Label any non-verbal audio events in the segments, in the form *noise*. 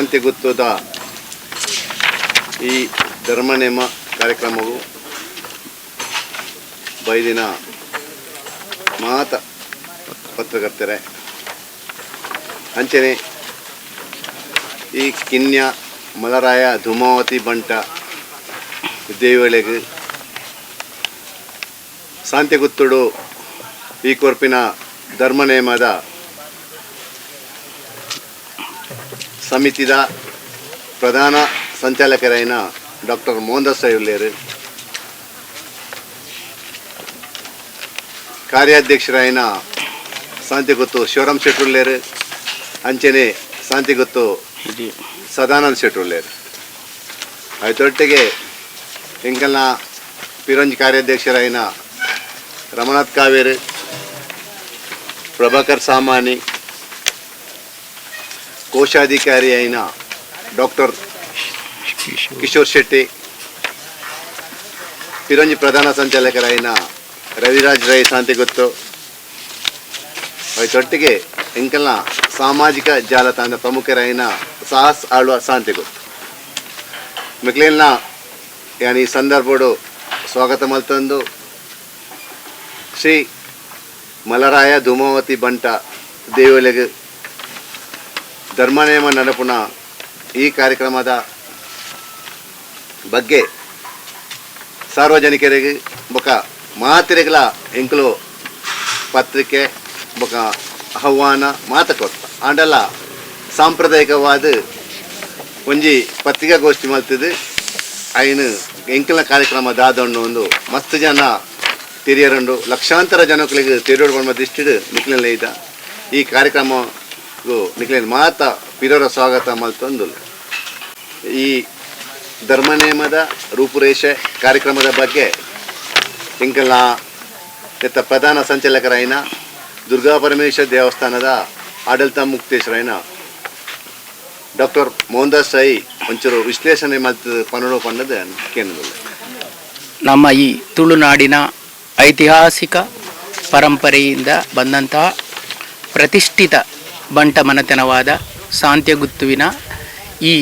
ಶಾಂತಿಗುತ್ತದ ಈ ಧರ್ಮನೇಮ ಕಾರ್ಯಕ್ರಮವು ಬೈದಿನ ಮಾತ ಪತ್ರಕರ್ತರೆ. ಅಂಚನೆ ಈ ಕಿನ್ಯ ಮಲರಾಯ ಧುಮಾವತಿ ಬಂಟ ದೇವಳಿಗೆ ಶಾಂತಿಗುತ್ತುಡು ಈ ಕೊರ್ಪಿನ ಧರ್ಮನೇಮದ ಸಮಿತಿದ ಪ್ರಧಾನ ಸಂಚಾಲಕರ ಡಾಕ್ಟರ್ ಮೋಹನ್ದಾಸ್ ಸಾಹೇಬ್ಲೇರು ಕಾರ್ಯಾಧ್ಯಕ್ಷರಾಯಿನ ಶಾಂತಿಗುತ್ತು ಶಿವರಾಮ್ ಶೆಟ್ಟುಲ್ಲೇರು ಅಂಚನೆ ಶಾಂತಿಗುತ್ತು ಸದಾನಂದ್ ಶೆಟ್ಟುಲ್ಲೇರು ಅದೊಟ್ಟಿಗೆ ಎಂಕಲ್ನ ಪಿರಂಜ್ ಕಾರ್ಯಾಧ್ಯಕ್ಷರಾಯಿನ ರಮನಾಥ್ ಕಾವೇರಿ ಪ್ರಭಾಕರ್ ಸಾಮಾನಿ ಕೋಶಾಧಿಕಾರಿ అయిన ಡಾಕ್ಟರ್ ಕಿಶೋರ್ ಶೆಟ್ಟಿ ಪಿರಂಜಿ ಪ್ರಧಾನ ಸಂಚಾಲಕರಾಯಿನ ರವಿರಾಜ್ ರೈ ಶಾಂತಿಗುತ್ತು ಅವರೊಟ್ಟಿಗೆ ಎಂಕಲ್ನ ಸಾಮಾಜಿಕ ಜಾಲತಾಣದ ಪ್ರಮುಖರಾಯಿನ ಸಾಹಸ್ ಆಳ್ವ ಶಾಂತಿಗುತ್ತು ಮಿಕ್ಲೇಲ್ನ ಯಾನ್ ಈ ಸಂದರ್ಭಡು ಸ್ವಾಗತ ಮಲ್ತಂದು ಶ್ರೀ ಮಲರಾಯ ಧೂಮಾವತಿ ಬಂಟ ದೇವಲಿಗೆ ಧರ್ಮನೇಮ ನಡಪುನ ಈ ಕಾರ್ಯಕ್ರಮದ ಬಗ್ಗೆ ಸಾರ್ವಜನಿಕರಿಗೆ ಬೊಕ ಮಾತಿರೆಗಳ ಎಂಕಲು ಪತ್ರಿಕೆ ಬೊಕ ಆಹ್ವಾನ ಮಾತ ಆಂಡಲ್ಲ ಆಂಡಲ ಸಾಂಪ್ರದಾಯಿಕವಾದ ಒಂಜಿ ಪತ್ರಿಕಾಗೋಷ್ಠಿ ಮಲ್ತಿದ್ದು ಐನು ಎಂಕಲ್ನ ಕಾರ್ಯಕ್ರಮ ದಾದಣ್ಣು ಒಂದು ಮಸ್ತ್ ಜನ ತಿರಿಯರಂಡು ಲಕ್ಷಾಂತರ ಜನಗಳಿಗೆ ತಿರಿಯೋಡು ಬಂದ ದಿಷ್ಟಿಡು ಮಿಕ್ಲಿನ ಈ ಕಾರ್ಯಕ್ರಮಗೂ ನಿಕ್ಲೆನ್ ಮಾತ, ಪಿರೋರ ಸ್ವಾಗತ ಮಲ್ತೊಂದು ಈ ಧರ್ಮನೇಮದ ರೂಪುರೇಷೆ ಕಾರ್ಯಕ್ರಮದ ಬಗ್ಗೆ ಇಂಕಲ್ಲ ಎತ್ತ ಪ್ರಧಾನ ಸಂಚಾಲಕರಾಯಿನ ದುರ್ಗಾ ಪರಮೇಶ್ವರ ದೇವಸ್ಥಾನದ ಆಡಳಿತ ಮುಕ್ತೇಶ್ವರೈನ ಡಾಕ್ಟರ್ ಮೋಹನ್ದಾಸ್ ಸಾಯಿ ಒಂಚೂರು ವಿಶ್ಲೇಷಣೆ ಮತ್ತು ಪನ್ನಡ ಪನ್ನದ ಕೇಂದ್ರದಲ್ಲಿ ನಮ್ಮ ಈ ತುಳುನಾಡಿನ ಐತಿಹಾಸಿಕ ಪರಂಪರೆಯಿಂದ ಬಂದಂತಹ ಪ್ರತಿಷ್ಠಿತ ಬಂಟ ಮನತನವಾದ ಸಾಂತ್ಯಗುತ್ತುವಿನ ಈ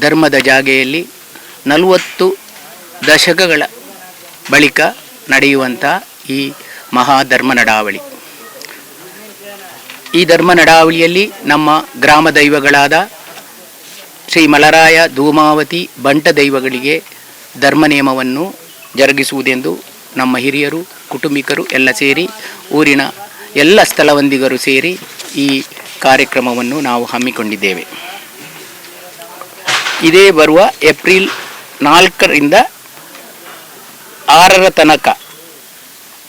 ಧರ್ಮದ ಜಾಗೆಯಲ್ಲಿ ನಲವತ್ತು ದಶಕಗಳ ಬಳಿಕ ನಡೆಯುವಂಥ ಈ ಮಹಾಧರ್ಮ ನಡಾವಳಿ. ಈ ಧರ್ಮ ನಡಾವಳಿಯಲ್ಲಿ ನಮ್ಮ ಗ್ರಾಮ ದೈವಗಳಾದ ಶ್ರೀ ಮಲರಾಯ ಧೂಮಾವತಿ ಬಂಟ ದೈವಗಳಿಗೆ ಧರ್ಮ ನಿಯಮವನ್ನು ಜರುಗಿಸುವುದೆಂದು ನಮ್ಮ ಹಿರಿಯರು, ಕುಟುಂಬಿಕರು ಎಲ್ಲ ಸೇರಿ ಊರಿನ ಎಲ್ಲ ಸ್ಥಳವಂದಿಗರು ಸೇರಿ ಈ ಕಾರ್ಯಕ್ರಮವನ್ನು ನಾವು ಹಮ್ಮಿಕೊಂಡಿದ್ದೇವೆ. ಇದೇ ಬರುವ ಏಪ್ರಿಲ್ ನಾಲ್ಕರಿಂದ ಆರರ ತನಕ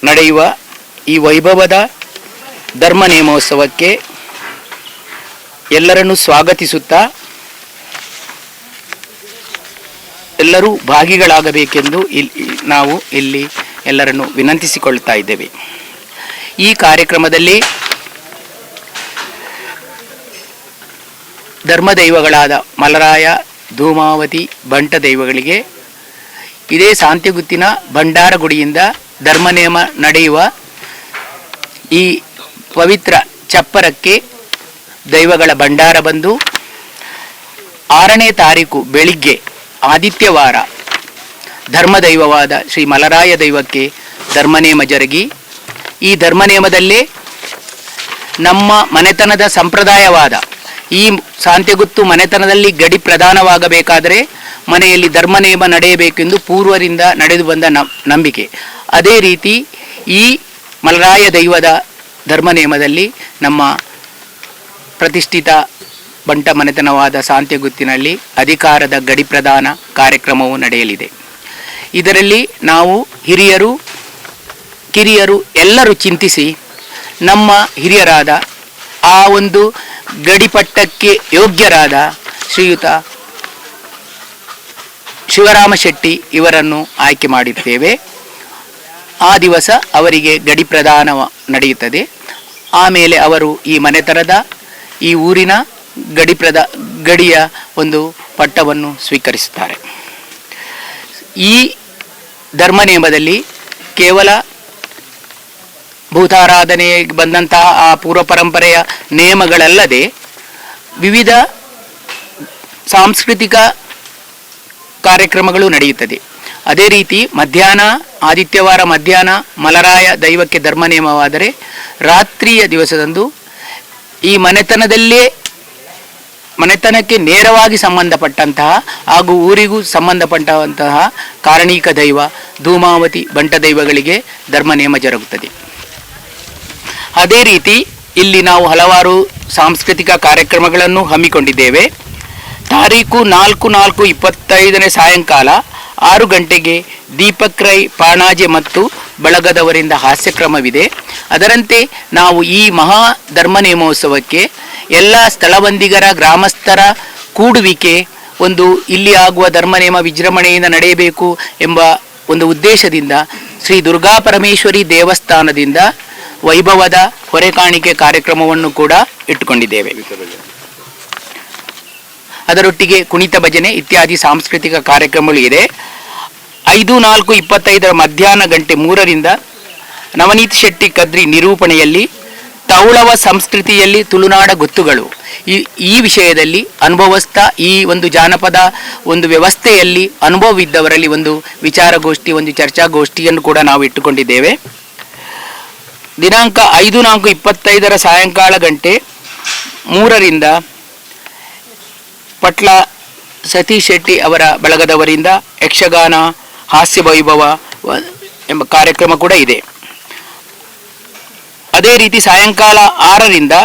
ನಡೆಯುವ ಈ ವೈಭವದ ಧರ್ಮ ನೇಮೋತ್ಸವಕ್ಕೆ ಎಲ್ಲರನ್ನು ಸ್ವಾಗತಿಸುತ್ತಾ ಎಲ್ಲರೂ ಭಾಗಿಗಳಾಗಬೇಕೆಂದು ಇಲ್ಲಿ ನಾವು ಇಲ್ಲಿ ಎಲ್ಲರನ್ನು ವಿನಂತಿಸಿಕೊಳ್ತಾ ಇದ್ದೇವೆ. ಈ ಕಾರ್ಯಕ್ರಮದಲ್ಲಿ ಧರ್ಮದೈವಗಳಾದ ಮಲರಾಯ, ಧೂಮಾವತಿ, ಬಂಟ ದೈವಗಳಿಗೆ. ಇದೇ ಶಾಂತಿಗುತ್ತಿನ ಭಂಡಾರಗುಡಿಯಿಂದ ಧರ್ಮನೇಮ ನಡೆಯುವ ಈ ಪವಿತ್ರ ಚಪ್ಪರಕ್ಕೆ ದೈವಗಳ ಭಂಡಾರ ಬಂದು ಆರನೇ ತಾರೀಕು ಬೆಳಿಗ್ಗೆ ಆದಿತ್ಯವಾರ ಧರ್ಮದೈವವಾದ ಶ್ರೀ ಮಲರಾಯ ದೈವಕ್ಕೆ ಧರ್ಮನೇಮ ಜರುಗಿ. ಈ ಧರ್ಮನೇಮದಲ್ಲೇ ನಮ್ಮ ಮನೆತನದ ಸಂಪ್ರದಾಯವಾದ ಈ ಶಾಂತಿಗುತ್ತು ಮನೆತನದಲ್ಲಿ ಗಡಿ ಪ್ರಧಾನವಾಗಬೇಕಾದರೆ ಮನೆಯಲ್ಲಿ ಧರ್ಮನೇಮ ನಡೆಯಬೇಕೆಂದು ಪೂರ್ವರಿಂದ ನಡೆದು ಬಂದ ನಂಬಿಕೆ. ಅದೇ ರೀತಿ ಈ ಮಲರಾಯ ದೈವದ ಧರ್ಮನೇಮದಲ್ಲಿ ನಮ್ಮ ಪ್ರತಿಷ್ಠಿತ ಬಂಟ ಮನೆತನವಾದ ಶಾಂತಿಗುತ್ತಿನಲ್ಲಿ ಅಧಿಕಾರದ ಗಡಿ ಪ್ರದಾನ ಕಾರ್ಯಕ್ರಮವು ನಡೆಯಲಿದೆ. ಇದರಲ್ಲಿ ನಾವು ಹಿರಿಯರು, ಕಿರಿಯರು ಎಲ್ಲರೂ ಚಿಂತಿಸಿ ನಮ್ಮ ಹಿರಿಯರಾದ ಆ ಒಂದು ಗಡಿಪಟ್ಟಕ್ಕೆ ಯೋಗ್ಯರಾದ ಶ್ರೀಯುತ ಶಿವರಾಮ ಶೆಟ್ಟಿ ಇವರನ್ನು ಆಯ್ಕೆ ಮಾಡಿದ್ದೇವೆ. ಆ ದಿವಸ ಅವರಿಗೆ ಗಡಿ ಪ್ರದಾನ ನಡೆಯುತ್ತದೆ. ಆಮೇಲೆ ಅವರು ಈ ಮನೆತರದ ಈ ಊರಿನ ಗಡಿ ಪ್ರದ, ಗಡಿಯ ಒಂದು ಪಟ್ಟವನ್ನು ಸ್ವೀಕರಿಸುತ್ತಾರೆ. ಈ ಧರ್ಮ ನಿಯಮದಲ್ಲಿ ಕೇವಲ ಭೂತಾರಾಧನೆಗೆ ಬಂದಂತಹ ಆ ಪೂರ್ವ ಪರಂಪರೆಯ ನಿಯಮಗಳಲ್ಲದೆ ವಿವಿಧ ಸಾಂಸ್ಕೃತಿಕ ಕಾರ್ಯಕ್ರಮಗಳು ನಡೆಯುತ್ತದೆ. ಅದೇ ರೀತಿ ಮಧ್ಯಾಹ್ನ, ಆದಿತ್ಯವಾರ ಮಧ್ಯಾಹ್ನ, ಮಲರಾಯ ದೈವಕ್ಕೆ ಧರ್ಮ ನಿಯಮವಾದರೆ ರಾತ್ರಿಯ ದಿವಸದಂದು ಈ ಮನೆತನದಲ್ಲೇ, ಮನೆತನಕ್ಕೆ ನೇರವಾಗಿ ಸಂಬಂಧಪಟ್ಟಂತಹ ಹಾಗೂ ಊರಿಗೂ ಸಂಬಂಧಪಟ್ಟಂತಹ ಕಾರಣೀಕ ದೈವ ಧೂಮಾವತಿ ಬಂಟ ದೈವಗಳಿಗೆ ಧರ್ಮ ನಿಯಮ ಜರುಗುತ್ತದೆ. ಅದೇ ರೀತಿ ಇಲ್ಲಿ ನಾವು ಹಲವಾರು ಸಾಂಸ್ಕೃತಿಕ ಕಾರ್ಯಕ್ರಮಗಳನ್ನು ಹಮ್ಮಿಕೊಂಡಿದ್ದೇವೆ. ತಾರೀಕು ನಾಲ್ಕು ನಾಲ್ಕು ಇಪ್ಪತ್ತೈದನೇ ಸಾಯಂಕಾಲ ಆರು ಗಂಟೆಗೆ ದೀಪಕ್ ರೈ, ಪಾಣಾಜೆ ಮತ್ತು ಬಳಗದವರಿಂದ ಹಾಸ್ಯಕ್ರಮವಿದೆ. ಅದರಂತೆ ನಾವು ಈ ಮಹಾ ಧರ್ಮ ನೇಮೋತ್ಸವಕ್ಕೆ ಎಲ್ಲ ಸ್ಥಳಬಂದಿಗರ ಗ್ರಾಮಸ್ಥರ ಕೂಡುವಿಕೆ ಒಂದು ಇಲ್ಲಿ ಆಗುವ ಧರ್ಮ ನೇಮ ವಿಜೃಂಭಣೆಯಿಂದ ನಡೆಯಬೇಕು ಎಂಬ ಒಂದು ಉದ್ದೇಶದಿಂದ ಶ್ರೀ ದುರ್ಗಾ ಪರಮೇಶ್ವರಿ ದೇವಸ್ಥಾನದಿಂದ ವೈಭವದ ಹೊರೆ ಕಾಣಿಕೆ ಕಾರ್ಯಕ್ರಮವನ್ನು ಕೂಡ ಇಟ್ಟುಕೊಂಡಿದ್ದೇವೆ. ಅದರೊಟ್ಟಿಗೆ ಕುಣಿತ ಭಜನೆ ಇತ್ಯಾದಿ ಸಾಂಸ್ಕೃತಿಕ ಕಾರ್ಯಕ್ರಮಗಳು ಇದೆ. ಐದು, ನಾಲ್ಕು, ಇಪ್ಪತ್ತೈದರ ಮಧ್ಯಾಹ್ನ ಗಂಟೆ ಮೂರರಿಂದ ನವನೀತ್ ಶೆಟ್ಟಿ ಕದ್ರಿ ನಿರೂಪಣೆಯಲ್ಲಿ ತೌಳವ ಸಂಸ್ಕೃತಿಯಲ್ಲಿ ತುಳುನಾಡ ಗೊತ್ತುಗಳು. ಈ ಈ ವಿಷಯದಲ್ಲಿ ಅನುಭವಸ್ಥ ಈ ಒಂದು ಜಾನಪದ ಒಂದು ವ್ಯವಸ್ಥೆಯಲ್ಲಿ ಅನುಭವವಿದ್ದವರಲ್ಲಿ ಒಂದು ವಿಚಾರಗೋಷ್ಠಿ, ಒಂದು ಚರ್ಚಾಗೋಷ್ಠಿಯನ್ನು ಕೂಡ ನಾವು ಇಟ್ಟುಕೊಂಡಿದ್ದೇವೆ. ದಿನಾಂಕ ಐದು ನಾಲ್ಕು ಇಪ್ಪತ್ತೈದರ ಸಾಯಂಕಾಲ ಗಂಟೆ ಮೂರರಿಂದ ಪಟ್ಲ ಸತೀಶ್ ಶೆಟ್ಟಿ ಅವರ ಬಳಗದವರಿಂದ ಯಕ್ಷಗಾನ, ಹಾಸ್ಯ ವೈಭವ ಎಂಬ ಕಾರ್ಯಕ್ರಮ ಕೂಡ ಇದೆ. ಅದೇ ರೀತಿ ಸಾಯಂಕಾಲ ಆರರಿಂದ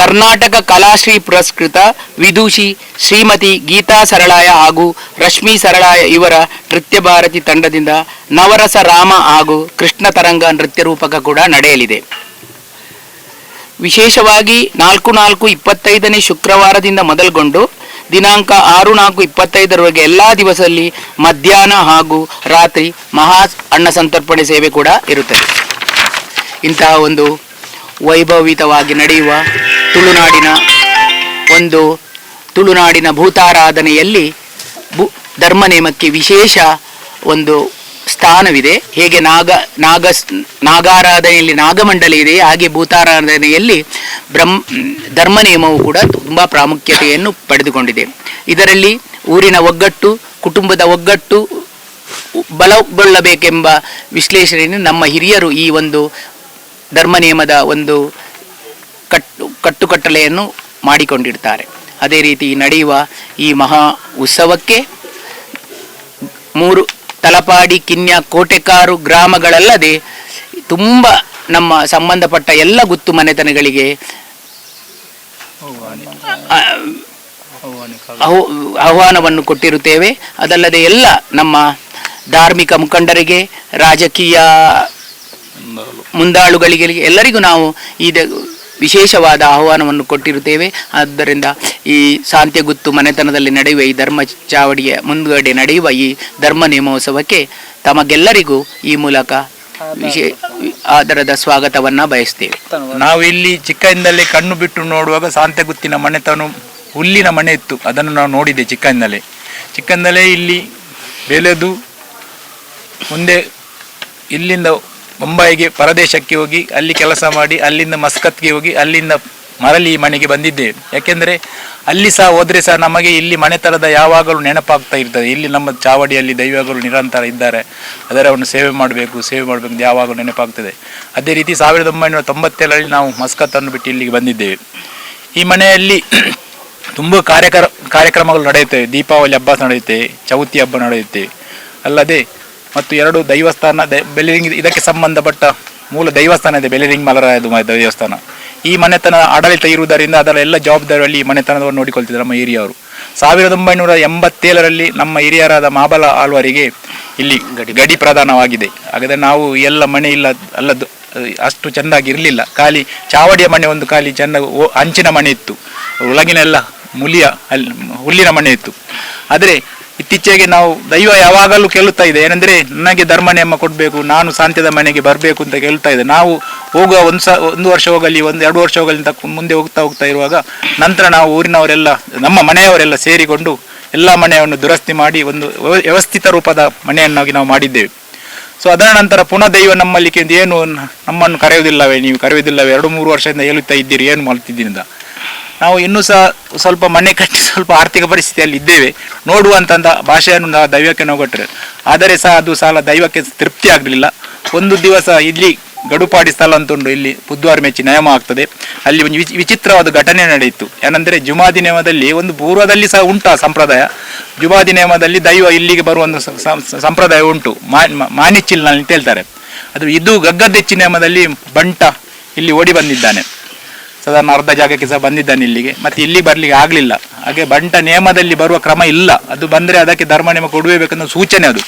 ಕರ್ನಾಟಕ ಕಲಾಶ್ರೀ ಪುರಸ್ಕೃತ ವಿದೂಷಿ ಶ್ರೀಮತಿ ಗೀತಾ ಸರಳಾಯ ಹಾಗೂ ರಶ್ಮಿ ಸರಳಾಯ ಇವರ ನೃತ್ಯ ಭಾರತಿ ತಂಡದಿಂದ ನವರಸ ರಾಮ ಹಾಗೂ ಕೃಷ್ಣ ತರಂಗ ನೃತ್ಯ ರೂಪಕ ಕೂಡ ನಡೆಯಲಿದೆ. ವಿಶೇಷವಾಗಿ ನಾಲ್ಕು ನಾಲ್ಕು ಇಪ್ಪತ್ತೈದನೇ ಶುಕ್ರವಾರದಿಂದ ಮೊದಲುಗೊಂಡು ದಿನಾಂಕ ಆರು ನಾಲ್ಕು ಇಪ್ಪತ್ತೈದರವರೆಗೆ ಎಲ್ಲ ದಿವಸದಲ್ಲಿ ಮಧ್ಯಾಹ್ನ ಹಾಗೂ ರಾತ್ರಿ ಮಹಾ ಅನ್ನ ಸಂತರ್ಪಣೆ ಸೇವೆ ಕೂಡ ಇರುತ್ತದೆ. ಇಂತಹ ಒಂದು ವೈಭವಿತವಾಗಿ ನಡೆಯುವ ತುಳುನಾಡಿನ ಒಂದು ತುಳುನಾಡಿನ ಭೂತಾರಾಧನೆಯಲ್ಲಿ ಭೂ ಧರ್ಮ ನೇಮಕ್ಕೆ ವಿಶೇಷ ಒಂದು ಸ್ಥಾನವಿದೆ. ಹೇಗೆ ನಾಗ ನಾಗ ನಾಗಾರಾಧನೆಯಲ್ಲಿ ನಾಗಮಂಡಲ ಇದೆ, ಹಾಗೆ ಭೂತಾರಾಧನೆಯಲ್ಲಿ ಬ್ರಹ್ಮ ಧರ್ಮ ನೇಮವು ಕೂಡ ತುಂಬ ಪ್ರಾಮುಖ್ಯತೆಯನ್ನು ಪಡೆದುಕೊಂಡಿದೆ. ಇದರಲ್ಲಿ ಊರಿನ ಒಗ್ಗಟ್ಟು, ಕುಟುಂಬದ ಒಗ್ಗಟ್ಟು ಬಲಗೊಳ್ಳಬೇಕೆಂಬ ವಿಶ್ಲೇಷಣೆಯನ್ನು ನಮ್ಮ ಹಿರಿಯರು ಈ ಒಂದು ಧರ್ಮ ನಿಯಮದ ಒಂದು ಕಟ್ಟು ಕಟ್ಟುಕಟ್ಟಲೆಯನ್ನು ಮಾಡಿಕೊಂಡಿರ್ತಾರೆ. ಅದೇ ರೀತಿ ನಡೆಯುವ ಈ ಮಹಾ ಉತ್ಸವಕ್ಕೆ ಮೂರು ತಲಪಾಡಿ ಕಿನ್ಯ ಕೋಟೆಕಾರು ಗ್ರಾಮಗಳಲ್ಲದೆ ತುಂಬ ನಮ್ಮ ಸಂಬಂಧಪಟ್ಟ ಎಲ್ಲ ಗುತ್ತು ಮನೆತನಗಳಿಗೆ ಆಹ್ವಾನವನ್ನು ಕೊಟ್ಟಿರುತ್ತೇವೆ. ಅದಲ್ಲದೆ ಎಲ್ಲ ನಮ್ಮ ಧಾರ್ಮಿಕ ಮುಖಂಡರಿಗೆ ರಾಜಕೀಯ ಮುಂದಾಳುಗಳಿಗೆ ಎಲ್ಲರಿಗೂ ನಾವು ಈ ವಿಶೇಷವಾದ ಆಹ್ವಾನವನ್ನು ಕೊಟ್ಟಿರುತ್ತೇವೆ. ಆದ್ದರಿಂದ ಈ ಸಾಂತ್ಯಗುತ್ತು ಮನೆತನದಲ್ಲಿ ನಡೆಯುವ ಈ ಧರ್ಮ ಚಾವಡಿಯ ಮುಂದುಗಡೆ ನಡೆಯುವ ಈ ಧರ್ಮ ನೇಮೋತ್ಸವಕ್ಕೆ ತಮಗೆಲ್ಲರಿಗೂ ಈ ಮೂಲಕ ವಿಶೇ ಆದರದ ಸ್ವಾಗತವನ್ನು ಬಯಸ್ತೇವೆ. ನಾವು ಇಲ್ಲಿ ಚಿಕ್ಕಂದಲ್ಲೇ ಕಣ್ಣು ಬಿಟ್ಟು ನೋಡುವಾಗ ಸಾಂತೆಗುತ್ತಿನ ಮನೆತನ ಹುಲ್ಲಿನ ಮನೆ ಇತ್ತು. ಅದನ್ನು ನಾವು ನೋಡಿದೆ ಚಿಕ್ಕಂದಲೇ ಚಿಕ್ಕಂದಲೇ ಇಲ್ಲಿ ಬೆಳೆದು ಮುಂದೆ ಇಲ್ಲಿಂದ ಮುಂಬೈಗೆ ಪರದೇಶಕ್ಕೆ ಹೋಗಿ, ಅಲ್ಲಿ ಕೆಲಸ ಮಾಡಿ, ಅಲ್ಲಿಂದ ಮಸ್ಕತ್ಗೆ ಹೋಗಿ, ಅಲ್ಲಿಂದ ಮರಳಿ ಮನೆಗೆ ಬಂದಿದ್ದೇವೆ ಯಾಕೆಂದರೆ ಅಲ್ಲಿ ಸಹ ಹೋದರೆ ಸಹ ನಮಗೆ ಇಲ್ಲಿ ಮನೆತನದ ಯಾವಾಗಲೂ ನೆನಪಾಗ್ತಾ ಇರ್ತದೆ. ಇಲ್ಲಿ ನಮ್ಮ ಚಾವಡಿಯಲ್ಲಿ ದೈವಗಳು ನಿರಂತರ ಇದ್ದಾರೆ. ಅದರವನ್ನು ಸೇವೆ ಮಾಡಬೇಕು ಸೇವೆ ಮಾಡಬೇಕು ಯಾವಾಗಲೂ ನೆನಪಾಗ್ತದೆ. ಅದೇ ರೀತಿ ಸಾವಿರದ ಒಂಬೈನೂರ ತೊಂಬತ್ತೇಳರಲ್ಲಿ ನಾವು ಮಸ್ಕತ್ತನ್ನು ಬಿಟ್ಟು ಇಲ್ಲಿಗೆ ಬಂದಿದ್ದೇವೆ. ಈ ಮನೆಯಲ್ಲಿ *clears throat* ತುಂಬ ಕಾರ್ಯಕ್ರ, ಕಾರ್ಯಕ್ರಮಗಳು ನಡೆಯುತ್ತವೆ. ದೀಪಾವಳಿ ಹಬ್ಬ ನಡೆಯುತ್ತೆ, ಚೌತಿ ಹಬ್ಬ ನಡೆಯುತ್ತೆ. ಅಲ್ಲದೆ ಮತ್ತು ಎರಡು ದೈವಸ್ಥಾನ ಬೆಲಿರಿಂಗ್ ಇದಕ್ಕೆ ಸಂಬಂಧಪಟ್ಟ ಮೂಲ ದೈವಸ್ಥಾನ ಇದೆ ಬೆಲಿರಿಂಗ್ ಮಲರಾಯ ದೇವಸ್ಥಾನ. ಈ ಮನೆತನ ಆಡಳಿತ ಇರುವುದರಿಂದ ಅದರ ಎಲ್ಲ ಜವಾಬ್ದಾರಿಯಲ್ಲಿ ಈ ಮನೆತನವನ್ನು ನೋಡಿಕೊಳ್ತಿದ್ದಾರೆ ನಮ್ಮ ಹಿರಿಯವರು. ಸಾವಿರದ ಒಂಬೈನೂರ ಎಂಬತ್ತೇಳರಲ್ಲಿ ನಮ್ಮ ಹಿರಿಯರಾದ ಮಾಬಲ ಆಳ್ವರಿಗೆ ಇಲ್ಲಿ ಗಡಿ ಗಡಿ ಪ್ರಧಾನವಾಗಿದೆ. ಹಾಗಾದರೆ ನಾವು ಎಲ್ಲ ಮನೆ ಇಲ್ಲ ಅಲ್ಲದ್ದು ಅಷ್ಟು ಚೆಂದಾಗಿ ಇರಲಿಲ್ಲ ಖಾಲಿ ಚಾವಡಿಯ ಮನೆ ಒಂದು ಖಾಲಿ ಚೆಂದ ಓ- ಹಂಚಿನ ಮನೆ ಇತ್ತು. ಒಳಗಿನೆಲ್ಲ ಮುಲಿಯ ಅಲ್ಲಿ ಹುಲ್ಲಿನ ಮನೆ ಇತ್ತು. ಆದರೆ ಇತ್ತೀಚೆಗೆ ನಾವು ದೈವ ಯಾವಾಗಲೂ ಕೇಳುತ್ತಾ ಇದೆ, ಏನಂದ್ರೆ ನನಗೆ ಧರ್ಮ ನೇಮ ಕೊಡಬೇಕು, ನಾನು ಸಾಂತ್ಯದ ಮನೆಗೆ ಬರಬೇಕು ಅಂತ ಕೇಳ್ತಾ ಇದೆ. ನಾವು ಹೋಗುವ ಒಂದು ಸ, ಒಂದು ವರ್ಷ ಹೋಗಲಿ, ಒಂದು ಎರಡು ವರ್ಷ ಹೋಗಲಿ ಅಂತ ಮುಂದೆ ಹೋಗ್ತಾ ಹೋಗ್ತಾ ಇರುವಾಗ ನಂತರ ನಾವು ಊರಿನವರೆಲ್ಲ, ನಮ್ಮ ಮನೆಯವರೆಲ್ಲ ಸೇರಿಕೊಂಡು ಎಲ್ಲ ಮನೆಯನ್ನು ದುರಸ್ತಿ ಮಾಡಿ ಒಂದು ವ್ಯವ- ವ್ಯವಸ್ಥಿತ ರೂಪದ ಮನೆಯನ್ನಾಗಿ ನಾವು ಮಾಡಿದ್ದೇವೆ. ಸೊ ಅದರ ನಂತರ ಪುನಃ ದೈವ ನಮ್ಮಲ್ಲಿ ಏನು, ನಮ್ಮನ್ನು ಕರೆಯುವುದಿಲ್ಲವೇ, ನೀವು ಕರೆಯುವುದಿಲ್ಲವೇ? ಎರಡು ಮೂರು ವರ್ಷದಿಂದ ಹೇಳುತ್ತಾ ಇದ್ದೀರಿ, ಏನು ಮಾಡ್ತಿದ್ದೀರಿ ಅಂತ. ನಾವು ಇನ್ನೂ ಸಹ ಸ್ವಲ್ಪ ಮನೆ ಕಟ್ಟಿ ಸ್ವಲ್ಪ ಆರ್ಥಿಕ ಪರಿಸ್ಥಿತಿಯಲ್ಲಿ ಇದ್ದೇವೆ. ನೋಡುವಂಥ ಭಾಷೆಯನ್ನು ನಾವು ದೈವಕ್ಕೆ ನಾವು ಕೊಟ್ಟರೆ ಆದರೆ ಸಹ ಅದು ಸಾಲ ದೈವಕ್ಕೆ ತೃಪ್ತಿ ಆಗಲಿಲ್ಲ. ಒಂದು ದಿವಸ ಇಲ್ಲಿ ಗಡುಪಾಡಿ ಸ್ಥಳ ಅಂತ ಉಂಟು. ಇಲ್ಲಿ ಬುಧವಾರ ಮೆಚ್ಚಿ ನಯಮ ಆಗ್ತದೆ. ಅಲ್ಲಿ ಒಂದು ವಿಚಿ- ವಿಚಿತ್ರವಾದ ಘಟನೆ ನಡೆಯಿತು. ಏನಂದ್ರೆ ಜುಮಾದಿ ನಿಯಮದಲ್ಲಿ ಒಂದು ಪೂರ್ವದಲ್ಲಿ ಸಹ ಉಂಟು ಸಂಪ್ರದಾಯ. ಜುಮಾದಿ ನಿಯಮದಲ್ಲಿ ದೈವ ಇಲ್ಲಿಗೆ ಬರುವ ಒಂದು ಸಂಪ್ರದಾಯ ಉಂಟು. ಮಾ- ಮಾನಿಚಿಲ್ನಲ್ಲಿ ಅಂತ ಹೇಳ್ತಾರೆ. ಅದು ಇದು ಗಗ್ಗದೆಚ್ಚಿ ನಿಯಮದಲ್ಲಿ ಬಂಟ ಇಲ್ಲಿ ಓಡಿ ಬಂದಿದ್ದಾನೆ. ಸಾಧಾರಣ ಅರ್ಧ ಜಾಗಕ್ಕೆ ಸಹ ಬಂದಿದ್ದಾನೆ ಇಲ್ಲಿಗೆ. ಮತ್ತೆ ಇಲ್ಲಿ ಬರ್ಲಿಕ್ಕೆ ಆಗ್ಲಿಲ್ಲ. ಹಾಗೆ ಬಂಟ ನೇಮದಲ್ಲಿ ಬರುವ ಕ್ರಮ ಇಲ್ಲ. ಅದು ಬಂದ್ರೆ ಅದಕ್ಕೆ ಧರ್ಮ ನೇಮ ಕೊಡಬೇಕನ್ನೋ ಸೂಚನೆ ಅದು.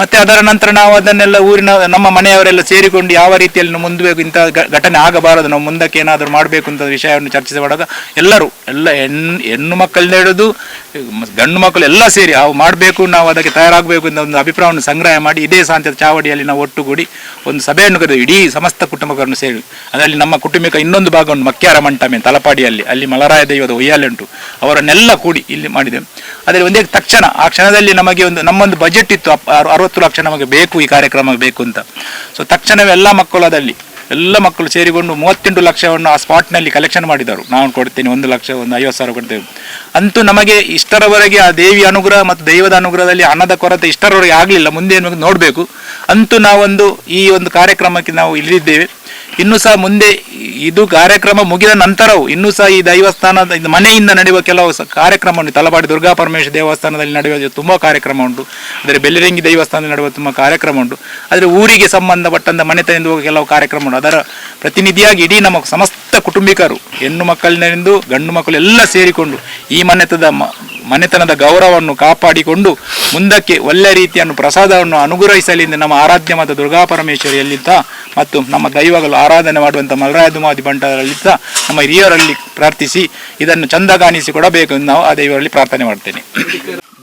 ಮತ್ತೆ ಅದರ ನಂತರ ನಾವು ಅದನ್ನೆಲ್ಲ ಊರಿನ ನಮ್ಮ ಮನೆಯವರೆಲ್ಲ ಸೇರಿಕೊಂಡು ಯಾವ ರೀತಿಯಲ್ಲಿ ಮುಂದಬೇಕು ಇಂಥ ಘಟನೆ ಆಗಬಾರದು, ನಾವು ಮುಂದಕ್ಕೆ ಏನಾದರೂ ಮಾಡಬೇಕು ಅಂತ ವಿಷಯವನ್ನು ಚರ್ಚಿಸುವಾಗ ಎಲ್ಲರೂ, ಎಲ್ಲ ಹೆಣ್ಣು ಹೆಣ್ಣು ಮಕ್ಕಳಿಂದ ಹಿಡಿದು ಗಂಡು ಮಕ್ಕಳು ಎಲ್ಲ ಸೇರಿ ಅವು ಮಾಡಬೇಕು, ನಾವು ಅದಕ್ಕೆ ತಯಾರಾಗಬೇಕು ಅಂತ ಒಂದು ಅಭಿಪ್ರಾಯವನ್ನು ಸಂಗ್ರಹ ಮಾಡಿ ಇದೇ ಸಾಂತ್ಯದ ಚಾವಡಿಯಲ್ಲಿ ನಾವು ಒಟ್ಟುಗೂಡಿ ಒಂದು ಸಭೆಯನ್ನು ಕರೆದು ಇಡೀ ಸಮಸ್ತ ಕುಟುಂಬಗಳನ್ನು ಸೇರಿ, ಅದರಲ್ಲಿ ನಮ್ಮ ಕುಟುಂಬಕ್ಕೆ ಇನ್ನೊಂದು ಭಾಗ ಉಂಟು ಮಕ್ಯಾರ ಮಂಟಮೆ ತಲಪಾಡಿಯಲ್ಲಿ, ಅಲ್ಲಿ ಮಲರಾಯ ದೈವದ ಒಯ್ಯಾಲೆ ಉಂಟು, ಅವರನ್ನೆಲ್ಲ ಕೂಡಿ ಇಲ್ಲಿ ಮಾಡಿದೆ. ಅದರಲ್ಲಿ ಒಂದೇ ತಕ್ಷಣ ಆ ಕ್ಷಣದಲ್ಲಿ ನಮಗೆ ಒಂದು, ನಮ್ಮೊಂದು ಬಜೆಟ್ ಇತ್ತು ಅರವತ್ತು ಲಕ್ಷ ನಮಗೆ ಬೇಕು ಈ ಕಾರ್ಯಕ್ರಮ ಬೇಕು ಅಂತ. ಸೊ ತಕ್ಷಣವೇ ಎಲ್ಲ ಮಕ್ಕಳು ಅದಲ್ಲಿ ಎಲ್ಲ ಮಕ್ಕಳು ಸೇರಿಕೊಂಡು ಮೂವತ್ತೆಂಟು ಲಕ್ಷವನ್ನು ಆ ಸ್ಪಾಟ್ನಲ್ಲಿ ಕಲೆಕ್ಷನ್ ಮಾಡಿದರು. ನಾನು ಕೊಡ್ತೇನೆ ಒಂದು ಲಕ್ಷ, ಒಂದು ಐವತ್ತು ಸಾವಿರ ಕೊಡ್ತೇವೆ ಅಂತೂ. ನಮಗೆ ಇಷ್ಟರವರೆಗೆ ಆ ದೇವಿ ಅನುಗ್ರಹ ಮತ್ತು ದೈವದ ಅನುಗ್ರಹದಲ್ಲಿ ಹಣದ ಕೊರತೆ ಇಷ್ಟರವರೆಗೆ ಆಗಲಿಲ್ಲ. ಮುಂದೆ ನೋಡಬೇಕು. ಅಂತೂ ನಾವೊಂದು ಈ ಒಂದು ಕಾರ್ಯಕ್ರಮಕ್ಕೆ ನಾವು ಇಲ್ಲಿದ್ದೇವೆ ಇನ್ನೂ ಸಹ ಮುಂದೆ ಇದು ಕಾರ್ಯಕ್ರಮ ಮುಗಿದ ನಂತರವೂ ಇನ್ನೂ ಸಹ ಈ ದೈವಸ್ಥಾನದ ಮನೆಯಿಂದ ನಡೆಯುವ ಕೆಲವು ಕಾರ್ಯಕ್ರಮ ಉಂಟು ತಲಪಾಡಿ ದುರ್ಗಾ ಪರಮೇಶ್ವರ ದೇವಸ್ಥಾನದಲ್ಲಿ ನಡೆಯುವ ತುಂಬ ಕಾರ್ಯಕ್ರಮ ಉಂಟು. ಅಂದರೆ ಬೆಲ್ಲರಿಂಗಿ ದೇವಸ್ಥಾನದಲ್ಲಿ ನಡೆಯುವ ತುಂಬ ಕಾರ್ಯಕ್ರಮ ಉಂಟು. ಆದರೆ ಊರಿಗೆ ಸಂಬಂಧಪಟ್ಟಂತ ಮನೆ ಹೋಗುವ ಕೆಲವು ಕಾರ್ಯಕ್ರಮ ಉಂಟು. ಅದರ ಪ್ರತಿನಿಧಿಯಾಗಿ ಇಡೀ ನಮ್ಮ ಸಮಸ್ತ ಕುಟುಂಬಿಕರು, ಹೆಣ್ಣು ಮಕ್ಕಳಿನಿಂದ ಗಂಡು ಮಕ್ಕಳು ಎಲ್ಲ ಸೇರಿಕೊಂಡು ಈ ಮನೆತದ ಮನೆತನದ ಗೌರವವನ್ನು ಕಾಪಾಡಿಕೊಂಡು ಮುಂದಕ್ಕೆ ಒಳ್ಳೆ ರೀತಿಯನ್ನು ಪ್ರಸಾದವನ್ನು ಅನುಗ್ರಹಿಸಲಿ ಎಂದು ನಮ್ಮ ಆರಾಧ್ಯ ಮತ್ತು ದುರ್ಗಾ ಪರಮೇಶ್ವರಿಯಲ್ಲಿದ್ದ ಮತ್ತು ನಮ್ಮ ದೈವಗಳು ಆರಾಧನೆ ಮಾಡುವಂಥ ಮಲರಾಯದುಮಾದಿ ಬಂಟರಲ್ಲಿದ್ದ ನಮ್ಮ ಹಿರಿಯರಲ್ಲಿ ಪ್ರಾರ್ಥಿಸಿ ಇದನ್ನು ಚಂದ ಕಾಣಿಸಿ ಕೊಡಬೇಕು ಎಂದು ನಾವು ಆ ದೈವರಲ್ಲಿ ಪ್ರಾರ್ಥನೆ ಮಾಡ್ತೇನೆ.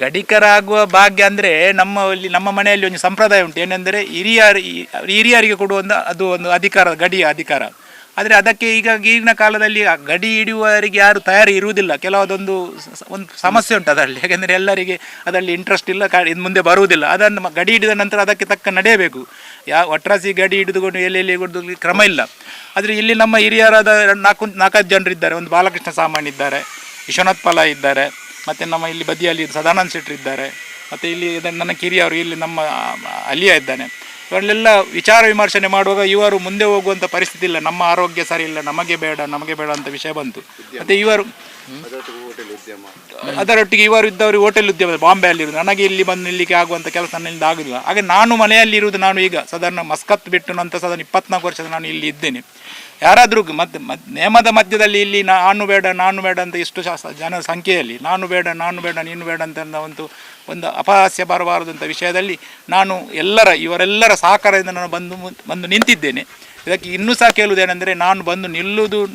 ಗಡಿಕರಾಗುವ ಭಾಗ್ಯ ಅಂದರೆ ನಮ್ಮಲ್ಲಿ ನಮ್ಮ ಮನೆಯಲ್ಲಿ ಒಂದು ಸಂಪ್ರದಾಯ ಉಂಟು. ಏನೆಂದರೆ ಹಿರಿಯ ಹಿರಿಯರಿಗೆ ಕೊಡುವ ಒಂದು ಅದು ಒಂದು ಅಧಿಕಾರ ಗಡಿಯ ಅಧಿಕಾರ. ಆದರೆ ಅದಕ್ಕೆ ಈಗ ಈಗಿನ ಕಾಲದಲ್ಲಿ ಗಡಿ ಹಿಡಿಯುವವರಿಗೆ ಯಾರು ತಯಾರಿ ಇರುವುದಿಲ್ಲ. ಕೆಲವೊಂದು ಒಂದು ಸಮಸ್ಯೆ ಉಂಟು ಅದರಲ್ಲಿ. ಯಾಕೆಂದರೆ ಎಲ್ಲರಿಗೆ ಅದರಲ್ಲಿ ಇಂಟ್ರೆಸ್ಟ್ ಇಲ್ಲ, ಕಾ, ಇನ್ನು ಮುಂದೆ ಬರುವುದಿಲ್ಲ. ಅದನ್ನು ಗಡಿ ಹಿಡಿದ ನಂತರ ಅದಕ್ಕೆ ತಕ್ಕ ನಡೆಯಬೇಕು. ಯಾವ ಒಟ್ರಾಸಿ ಗಡಿ ಹಿಡಿದುಕೊಂಡು ಎಲ್ಲೆಲ್ಲಿ ಹಿಡಿದು ಕ್ರಮ ಇಲ್ಲ. ಆದರೆ ಇಲ್ಲಿ ನಮ್ಮ ಹಿರಿಯರಾದ ನಾಲ್ಕು, ನಾಲ್ಕೈದು ಜನರು ಇದ್ದಾರೆ. ಒಂದು ಬಾಲಕೃಷ್ಣ ಸಾಮಾನ್ ಇದ್ದಾರೆ, ವಿಶ್ವನಾಥ್ ಪಲ ಇದ್ದಾರೆ, ಮತ್ತು ನಮ್ಮ ಇಲ್ಲಿ ಬದಿಯಲ್ಲಿ ಸದಾನಂದ ಶೆಟ್ಟರ್ ಇದ್ದಾರೆ, ಮತ್ತು ಇಲ್ಲಿ ನನ್ನ ಕಿರಿಯವರು ಇಲ್ಲಿ ನಮ್ಮ ಅಲಿಯ ಇದ್ದಾನೆ. ಇವರಲ್ಲೆಲ್ಲ ವಿಚಾರ ವಿಮರ್ಶನೆ ಮಾಡುವಾಗ ಇವರು ಮುಂದೆ ಹೋಗುವಂಥ ಪರಿಸ್ಥಿತಿ ಇಲ್ಲ. ನಮ್ಮ ಆರೋಗ್ಯ ಸರಿ ಇಲ್ಲ, ನಮಗೆ ಬೇಡ ನಮಗೆ ಬೇಡ ಅಂತ ವಿಷಯ ಬಂತು. ಮತ್ತು ಇವರು ಅದರೊಟ್ಟಿಗೆ ಇವರು ಇದ್ದವರು ಹೋಟೆಲ್ ಉದ್ಯಮ ಬಾಂಬೆಯಲ್ಲಿರುವುದು ನನಗೆ ಇಲ್ಲಿ ಬಂದು ನಿಲ್ಲಿಕ್ಕೆ ಆಗುವಂಥ ಕೆಲಸ ನನ್ನಿಂದ ಆಗುದಿಲ್ಲ. ಹಾಗೆ ನಾನು ಮನೆಯಲ್ಲಿ ಇರುವುದು ನಾನು ಈಗ, ಸಾಧಾರಣ ಮಸ್ಕತ್ ಬಿಟ್ಟು ನಂತರ ಸಾಧಾರಣ ಇಪ್ಪತ್ನಾಲ್ಕು ವರ್ಷದ ನಾನು ಇಲ್ಲಿ ಇದ್ದೇನೆ. ಯಾರಾದರೂ ಮತ್ತೆ ಮದ್- ನೇಮದ ಮಧ್ಯದಲ್ಲಿ ಇಲ್ಲಿ ನಾನು ಬೇಡ ನಾನು ಬೇಡ ಅಂತ ಇಷ್ಟು ಜನ ಸಂಖ್ಯೆಯಲ್ಲಿ ನಾನು ಬೇಡ ನಾನು ಬೇಡ, ನೀನು ಬೇಡ ಅಂತ ಒಂದು ಒಂದು ಅಪಹಾಸ್ಯ ಬರಬಾರದಂಥ ವಿಷಯದಲ್ಲಿ ನಾನು ಎಲ್ಲರ ಇವರೆಲ್ಲರ ಸಹಕಾರದಿಂದ ನಾನು ಬಂದು ಬಂದು ನಿಂತಿದ್ದೇನೆ. ಇದಕ್ಕೆ ಇನ್ನೂ ಸಹ ಕೇಳುವುದೇನೆಂದರೆ ನಾನು ಬಂದು ನಿಲ್ಲುವುದು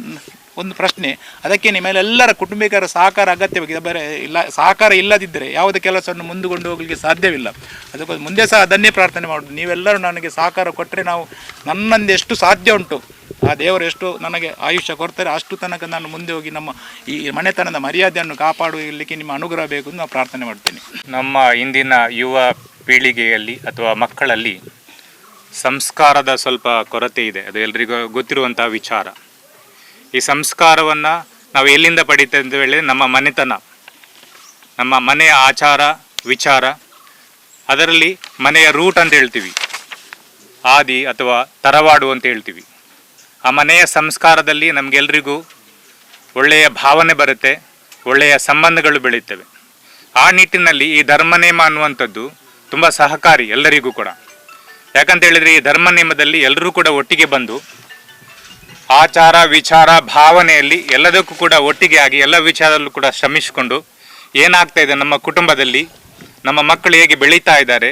ಒಂದು ಪ್ರಶ್ನೆ. ಅದಕ್ಕೆ ನಿಮ್ಮೆಲ್ಲರ ಕುಟುಂಬಿಕರ ಸಹಕಾರ ಅಗತ್ಯವಾಗಿದೆ ಬೇರೆ ಇಲ್ಲ ಸಹಕಾರ ಇಲ್ಲದಿದ್ದರೆ ಯಾವುದೇ ಕೆಲಸವನ್ನು ಮುಂದುಕೊಂಡು ಹೋಗಲಿಕ್ಕೆ ಸಾಧ್ಯವಿಲ್ಲ. ಅದಕ್ಕೆ ಮುಂದೆ ಸಹ ಅದನ್ನೇ ಪ್ರಾರ್ಥನೆ ಮಾಡೋದು ನೀವೆಲ್ಲರೂ ನನಗೆ ಸಹಕಾರ ಕೊಟ್ಟರೆ ನಾವು ನನ್ನಂದೆಷ್ಟು ಸಾಧ್ಯ ಉಂಟು? ಆ ದೇವರು ಎಷ್ಟು ನನಗೆ ಆಯುಷ್ಯ ಕೊಡ್ತಾರೆ, ಅಷ್ಟು ತನಕ ನಾನು ಮುಂದೆ ಹೋಗಿ ನಮ್ಮ ಈ ಮನೆತನದ ಮರ್ಯಾದೆಯನ್ನು ಕಾಪಾಡಲಿಕ್ಕೆ ನಿಮ್ಮ ಅನುಗ್ರಹ ಬೇಕು ಅಂತ ನಾನು ಪ್ರಾರ್ಥನೆ ಮಾಡ್ತೇನೆ. ನಮ್ಮ ಇಂದಿನ ಯುವ ಪೀಳಿಗೆಯಲ್ಲಿ ಅಥವಾ ಮಕ್ಕಳಲ್ಲಿ ಸಂಸ್ಕಾರದ ಸ್ವಲ್ಪ ಕೊರತೆ ಇದೆ. ಅದು ಎಲ್ರಿಗೂ ಗೊತ್ತಿರುವಂತಹ ವಿಚಾರ. ಈ ಸಂಸ್ಕಾರವನ್ನು ನಾವು ಎಲ್ಲಿಂದ ಪಡಿತೇವೆ ಅಂತ ಹೇಳಿದ್ರೆ ನಮ್ಮ ಮನೆತನ, ನಮ್ಮ ಮನೆಯ ಆಚಾರ, ವಿಚಾರ, ಅದರಲ್ಲಿ ಮನೆಯ ರೂಟ್ ಅಂತ ಹೇಳ್ತೀವಿ. ಆದಿ ಅಥವಾ ತರವಾಡು ಅಂತ ಹೇಳ್ತೀವಿ. ಆ ಮನೆಯ ಸಂಸ್ಕಾರದಲ್ಲಿ ನಮಗೆಲ್ರಿಗೂ ಒಳ್ಳೆಯ ಭಾವನೆ ಬರುತ್ತೆ, ಒಳ್ಳೆಯ ಸಂಬಂಧಗಳು ಬೆಳೆಯುತ್ತವೆ ಆ ನಿಟ್ಟಿನಲ್ಲಿ ಈ ಧರ್ಮ ನೇಮ ಅನ್ನುವಂಥದ್ದು ತುಂಬ ಸಹಕಾರಿ ಎಲ್ಲರಿಗೂ ಕೂಡ. ಯಾಕಂತ ಹೇಳಿದ್ರೆ ಈ ಧರ್ಮನೇಮದಲ್ಲಿ ಎಲ್ಲರೂ ಕೂಡ ಒಟ್ಟಿಗೆ ಬಂದು ಆಚಾರ, ವಿಚಾರ, ಭಾವನೆಯಲ್ಲಿ ಎಲ್ಲದಕ್ಕೂ ಕೂಡ ಒಟ್ಟಿಗೆ ಆಗಿ ಎಲ್ಲ ವಿಚಾರದಲ್ಲೂ ಕೂಡ ಶ್ರಮಿಸಿಕೊಂಡು ಏನಾಗ್ತಾ ಇದೆ ನಮ್ಮ ಕುಟುಂಬದಲ್ಲಿ, ನಮ್ಮ ಮಕ್ಕಳು ಹೇಗೆ ಬೆಳೀತಾ ಇದ್ದಾರೆ,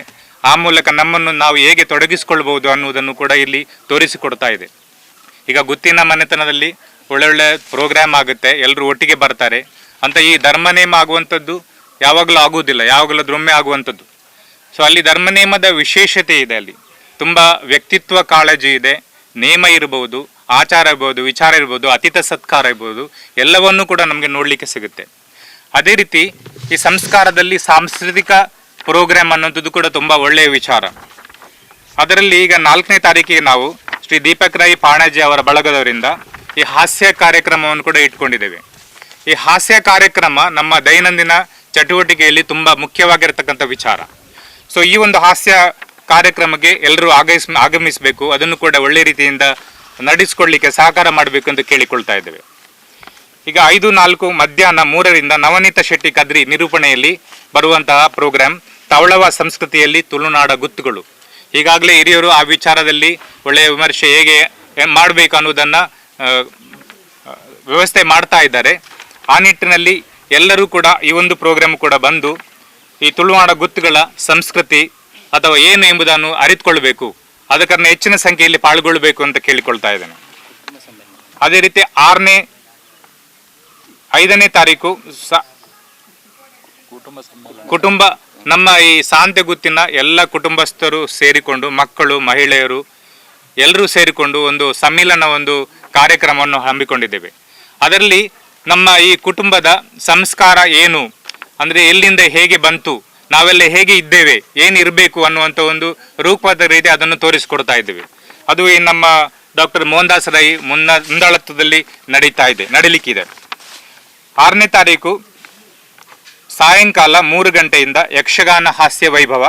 ಆ ಮೂಲಕ ನಮ್ಮನ್ನು ನಾವು ಹೇಗೆ ತೊಡಗಿಸಿಕೊಳ್ಬಹುದು ಅನ್ನುವುದನ್ನು ಕೂಡ ಇಲ್ಲಿ ತೋರಿಸಿಕೊಡ್ತಾ ಇದೆ. ಈಗ ಗುತ್ತಿನ ಮನೆತನದಲ್ಲಿ ಒಳ್ಳೊಳ್ಳೆ ಪ್ರೋಗ್ರಾಮ್ ಆಗುತ್ತೆ ಎಲ್ಲರೂ ಒಟ್ಟಿಗೆ ಬರ್ತಾರೆ. ಅಂತ ಈ ಧರ್ಮನೇಮ ಆಗುವಂಥದ್ದು ಯಾವಾಗಲೂ ಆಗುವುದಿಲ್ಲ ಯಾವಾಗಲೂ ದ್ರೊಮ್ಮೆ ಆಗುವಂಥದ್ದು. ಸೊ ಅಲ್ಲಿ ಧರ್ಮನೇಮದ ವಿಶೇಷತೆ ಇದೆ ಅಲ್ಲಿ. ತುಂಬ ವ್ಯಕ್ತಿತ್ವ ಕಾಳಜಿ ಇದೆ ನೇಮ ಇರಬಹುದು, ಆಚಾರ ಇರ್ಬೋದು ವಿಚಾರ ಇರ್ಬೋದು ಅತಿಥ ಸತ್ಕಾರ ಇರ್ಬೋದು ಎಲ್ಲವನ್ನೂ ಕೂಡ ನಮಗೆ ನೋಡಲಿಕ್ಕೆ ಸಿಗುತ್ತೆ. ಅದೇ ರೀತಿ ಈ ಸಂಸ್ಕಾರದಲ್ಲಿ ಸಾಂಸ್ಕೃತಿಕ ಪ್ರೋಗ್ರಾಮ್ ಅನ್ನೋಂಥದ್ದು ಕೂಡ ತುಂಬ ಒಳ್ಳೆಯ ವಿಚಾರ. ಅದರಲ್ಲಿ ಈಗ ನಾಲ್ಕನೇ ತಾರೀಕಿಗೆ ನಾವು ಶ್ರೀ ದೀಪಕ್ ರಾಯಿ ಪಾಣಾಜಿ ಅವರ ಬಳಗದವರಿಂದ ಈ ಹಾಸ್ಯ ಕಾರ್ಯಕ್ರಮವನ್ನು ಕೂಡ ಇಟ್ಕೊಂಡಿದ್ದೇವೆ. ಈ ಹಾಸ್ಯ ಕಾರ್ಯಕ್ರಮ ನಮ್ಮ ದೈನಂದಿನ ಚಟುವಟಿಕೆಯಲ್ಲಿ ತುಂಬ ಮುಖ್ಯವಾಗಿರತಕ್ಕಂಥ ವಿಚಾರ. ಸೊ ಈ ಒಂದು ಹಾಸ್ಯ ಕಾರ್ಯಕ್ರಮಕ್ಕೆ ಎಲ್ಲರೂ ಆಗಮಿಸ್ ಆಗಮಿಸಬೇಕು, ಅದನ್ನು ಕೂಡ ಒಳ್ಳೆ ರೀತಿಯಿಂದ ನಡೆಸಿಕೊಡ್ಲಿಕ್ಕೆ ಸಹಕಾರ ಮಾಡಬೇಕು ಅಂತ ಕೇಳಿಕೊಳ್ತಾ ಇದ್ದೇವೆ. ಈಗ ಐದು, ನಾಲ್ಕು, ಮಧ್ಯಾಹ್ನ ಮೂರರಿಂದ ನವನೀತ ಶೆಟ್ಟಿ ಕದ್ರಿ ನಿರೂಪಣೆಯಲ್ಲಿ ಬರುವಂತಹ ಪ್ರೋಗ್ರಾಂ ತವಳವ ಸಂಸ್ಕೃತಿಯಲ್ಲಿ ತುಳುನಾಡ ಗುತ್ತುಗಳು. ಈಗಾಗಲೇ ಹಿರಿಯರು ಆ ವಿಚಾರದಲ್ಲಿ ಒಳ್ಳೆಯ ವಿಮರ್ಶೆ ಹೇಗೆ ಮಾಡಬೇಕು ಅನ್ನೋದನ್ನು ವ್ಯವಸ್ಥೆ ಮಾಡ್ತಾ ಇದ್ದಾರೆ. ಆ ನಿಟ್ಟಿನಲ್ಲಿ ಎಲ್ಲರೂ ಕೂಡ ಈ ಒಂದು ಪ್ರೋಗ್ರಾಮ್ ಕೂಡ ಬಂದು ಈ ತುಳುವಾಡ ಗುತ್ತುಗಳ ಸಂಸ್ಕೃತಿ ಅಥವಾ ಏನು ಎಂಬುದನ್ನು ಅರಿತುಕೊಳ್ಬೇಕು. ಅದಕ್ಕನ್ನು ಹೆಚ್ಚಿನ ಸಂಖ್ಯೆಯಲ್ಲಿ ಪಾಲ್ಗೊಳ್ಳಬೇಕು ಅಂತ ಕೇಳಿಕೊಳ್ತಾ ಇದ್ದೇನೆ. ಅದೇ ರೀತಿ ಆರನೇ ಐದನೇ ತಾರೀಕು ಸ ಕುಟುಂಬ ನಮ್ಮ ಈ ಸಾಂತೆ ಗುತ್ತಿನ ಎಲ್ಲ ಕುಟುಂಬಸ್ಥರು ಸೇರಿಕೊಂಡು, ಮಕ್ಕಳು, ಮಹಿಳೆಯರು ಎಲ್ಲರೂ ಸೇರಿಕೊಂಡು ಒಂದು ಸಮ್ಮಿಲನ ಒಂದು ಕಾರ್ಯಕ್ರಮವನ್ನು ಹಮ್ಮಿಕೊಂಡಿದ್ದೇವೆ. ಅದರಲ್ಲಿ ನಮ್ಮ ಈ ಕುಟುಂಬದ ಸಂಸ್ಕಾರ ಏನು, ಅಂದರೆ ಎಲ್ಲಿಂದ ಹೇಗೆ ಬಂತು, ನಾವೆಲ್ಲ ಹೇಗೆ ಇದ್ದೇವೆ, ಏನು ಇರಬೇಕು ಅನ್ನುವಂಥ ಒಂದು ರೂಪದ ರೀತಿ ಅದನ್ನು ತೋರಿಸಿಕೊಡ್ತಾ ಇದ್ದೇವೆ. ಅದು ಈ ನಮ್ಮ ಡಾಕ್ಟರ್ ಮೋಹನ್ದಾಸ್ ರೈ ಮುನ್ನ ಮುಂದಾಳತ್ವದಲ್ಲಿ ನಡೀತಾ ಇದೆ, ನಡೀಲಿಕ್ಕಿದೆ. ಆರನೇ ತಾರೀಕು ಸಾಯಂಕಾಲ ಮೂರು ಗಂಟೆಯಿಂದ ಯಕ್ಷಗಾನ ಹಾಸ್ಯ ವೈಭವ,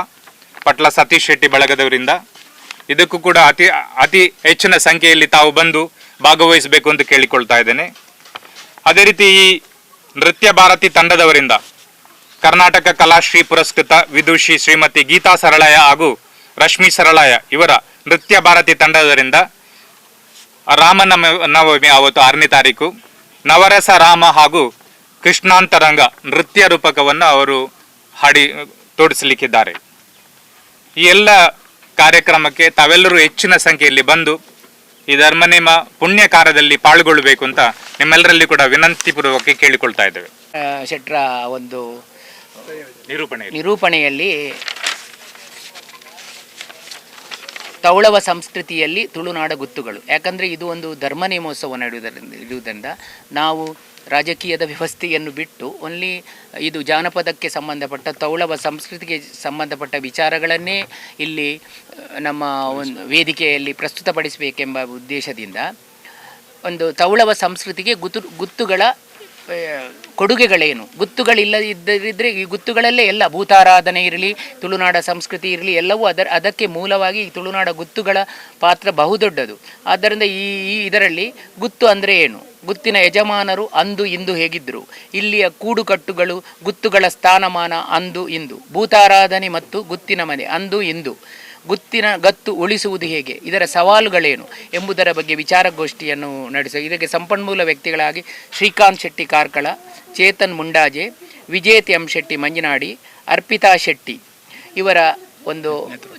ಪಟ್ಲ ಸತೀಶ್ ಶೆಟ್ಟಿ ಬಳಗದವರಿಂದ. ಇದಕ್ಕೂ ಕೂಡ ಅತಿ ಅತಿ ಹೆಚ್ಚಿನ ಸಂಖ್ಯೆಯಲ್ಲಿ ತಾವು ಬಂದು ಭಾಗವಹಿಸಬೇಕು ಅಂತ ಕೇಳಿಕೊಳ್ತಾ ಇದ್ದೇನೆ. ಅದೇ ರೀತಿ ಈ ನೃತ್ಯ ಭಾರತಿ ತಂಡದವರಿಂದ ಕರ್ನಾಟಕ ಕಲಾಶ್ರೀ ಪುರಸ್ಕೃತ ವಿದುಷಿ ಶ್ರೀಮತಿ ಗೀತಾ ಸರಳಾಯ ಹಾಗೂ ರಶ್ಮಿ ಸರಳಾಯ ಇವರ ನೃತ್ಯ ಭಾರತಿ ತಂಡದವರಿಂದ ರಾಮನವ, ನವಮಿ, ಅವತ್ತು ಆರನೇ ತಾರೀಕು, ನವರಸ ರಾಮ ಹಾಗೂ ಕೃಷ್ಣಾಂತರಂಗ ನೃತ್ಯ ರೂಪಕವನ್ನು ಅವರು ಹಾಡಿ ತೋಡಿಸಲಿಕ್ಕಿದ್ದಾರೆ ಈ ಎಲ್ಲ ಕಾರ್ಯಕ್ರಮಕ್ಕೆ ತಾವೆಲ್ಲರೂ ಹೆಚ್ಚಿನ ಸಂಖ್ಯೆಯಲ್ಲಿ ಬಂದು ಈ ಧರ್ಮನೇಮ ಪುಣ್ಯ ಕಾರ್ಯದಲ್ಲಿ ಪಾಲ್ಗೊಳ್ಳಬೇಕು ಅಂತ ನಿಮ್ಮೆಲ್ಲರಲ್ಲಿ ಕೂಡ ವಿನಂತಿ ಪೂರ್ವಕ ಕೇಳಿಕೊಳ್ತಾ ಇದ್ದೇವೆ. ಶೆಟ್ರ ಒಂದು ನಿರೂಪಣೆ ನಿರೂಪಣೆಯಲ್ಲಿ ತೌಳವ ಸಂಸ್ಕೃತಿಯಲ್ಲಿ ತುಳುನಾಡ ಗುತ್ತುಗಳು. ಯಾಕಂದರೆ ಇದು ಒಂದು ಧರ್ಮ ನೇಮೋತ್ಸವ ನಡೆಯುವುದರಿಂದ ಇರುವುದರಿಂದ ನಾವು ರಾಜಕೀಯದ ವ್ಯವಸ್ಥೆಯನ್ನು ಬಿಟ್ಟು ಓನ್ಲಿ ಇದು ಜಾನಪದಕ್ಕೆ ಸಂಬಂಧಪಟ್ಟ, ತೌಳವ ಸಂಸ್ಕೃತಿಗೆ ಸಂಬಂಧಪಟ್ಟ ವಿಚಾರಗಳನ್ನೇ ಇಲ್ಲಿ ನಮ್ಮ ಒಂದು ವೇದಿಕೆಯಲ್ಲಿ ಪ್ರಸ್ತುತಪಡಿಸಬೇಕೆಂಬ ಉದ್ದೇಶದಿಂದ ಒಂದು ತೌಳವ ಸಂಸ್ಕೃತಿಗೆ ಗುತ್ತು ಗುತ್ತುಗಳ ಕೊಡುಗೆಗಳೇನು? ಗುತ್ತುಗಳಿಲ್ಲದಿದ್ದರೆ ಈ ಗುತ್ತುಗಳಲ್ಲೇ ಎಲ್ಲ ಭೂತಾರಾಧನೆ ಇರಲಿ, ತುಳುನಾಡ ಸಂಸ್ಕೃತಿ ಇರಲಿ, ಎಲ್ಲವೂ ಅದರ, ಅದಕ್ಕೆ ಮೂಲವಾಗಿ ಈ ತುಳುನಾಡ ಗುತ್ತುಗಳ ಪಾತ್ರ ಬಹುದೊಡ್ಡದು. ಆದ್ದರಿಂದ ಈ ಈ ಇದರಲ್ಲಿ ಗುತ್ತು ಅಂದರೆ ಏನು? ಗುತ್ತಿನ ಯಜಮಾನರು ಅಂದು ಇಂದು ಹೇಗಿದ್ದರು ಇಲ್ಲಿಯ ಕೂಡುಕಟ್ಟುಗಳು ಗುತ್ತುಗಳ ಸ್ಥಾನಮಾನ ಅಂದು ಇಂದು. ಭೂತಾರಾಧನೆ ಮತ್ತು ಗುತ್ತಿನ ಮನೆ ಅಂದು ಇಂದು. ಗುತ್ತಿನ ಗತ್ತು ಉಳಿಸುವುದು ಹೇಗೆ? ಇದರ ಸವಾಲುಗಳೇನು ಎಂಬುದರ ಬಗ್ಗೆ ವಿಚಾರಗೋಷ್ಠಿಯನ್ನು ನಡೆಸ, ಇದಕ್ಕೆ ಸಂಪನ್ಮೂಲ ವ್ಯಕ್ತಿಗಳಾಗಿ ಶ್ರೀಕಾಂತ್ ಶೆಟ್ಟಿ ಕಾರ್ಕಳ, ಚೇತನ್ ಮುಂಡಾಜೆ, ವಿಜೇತ್ ಎಂ ಶೆಟ್ಟಿ ಮಂಜನಾಡಿ, ಅರ್ಪಿತಾ ಶೆಟ್ಟಿ. ಇವರ ಒಂದು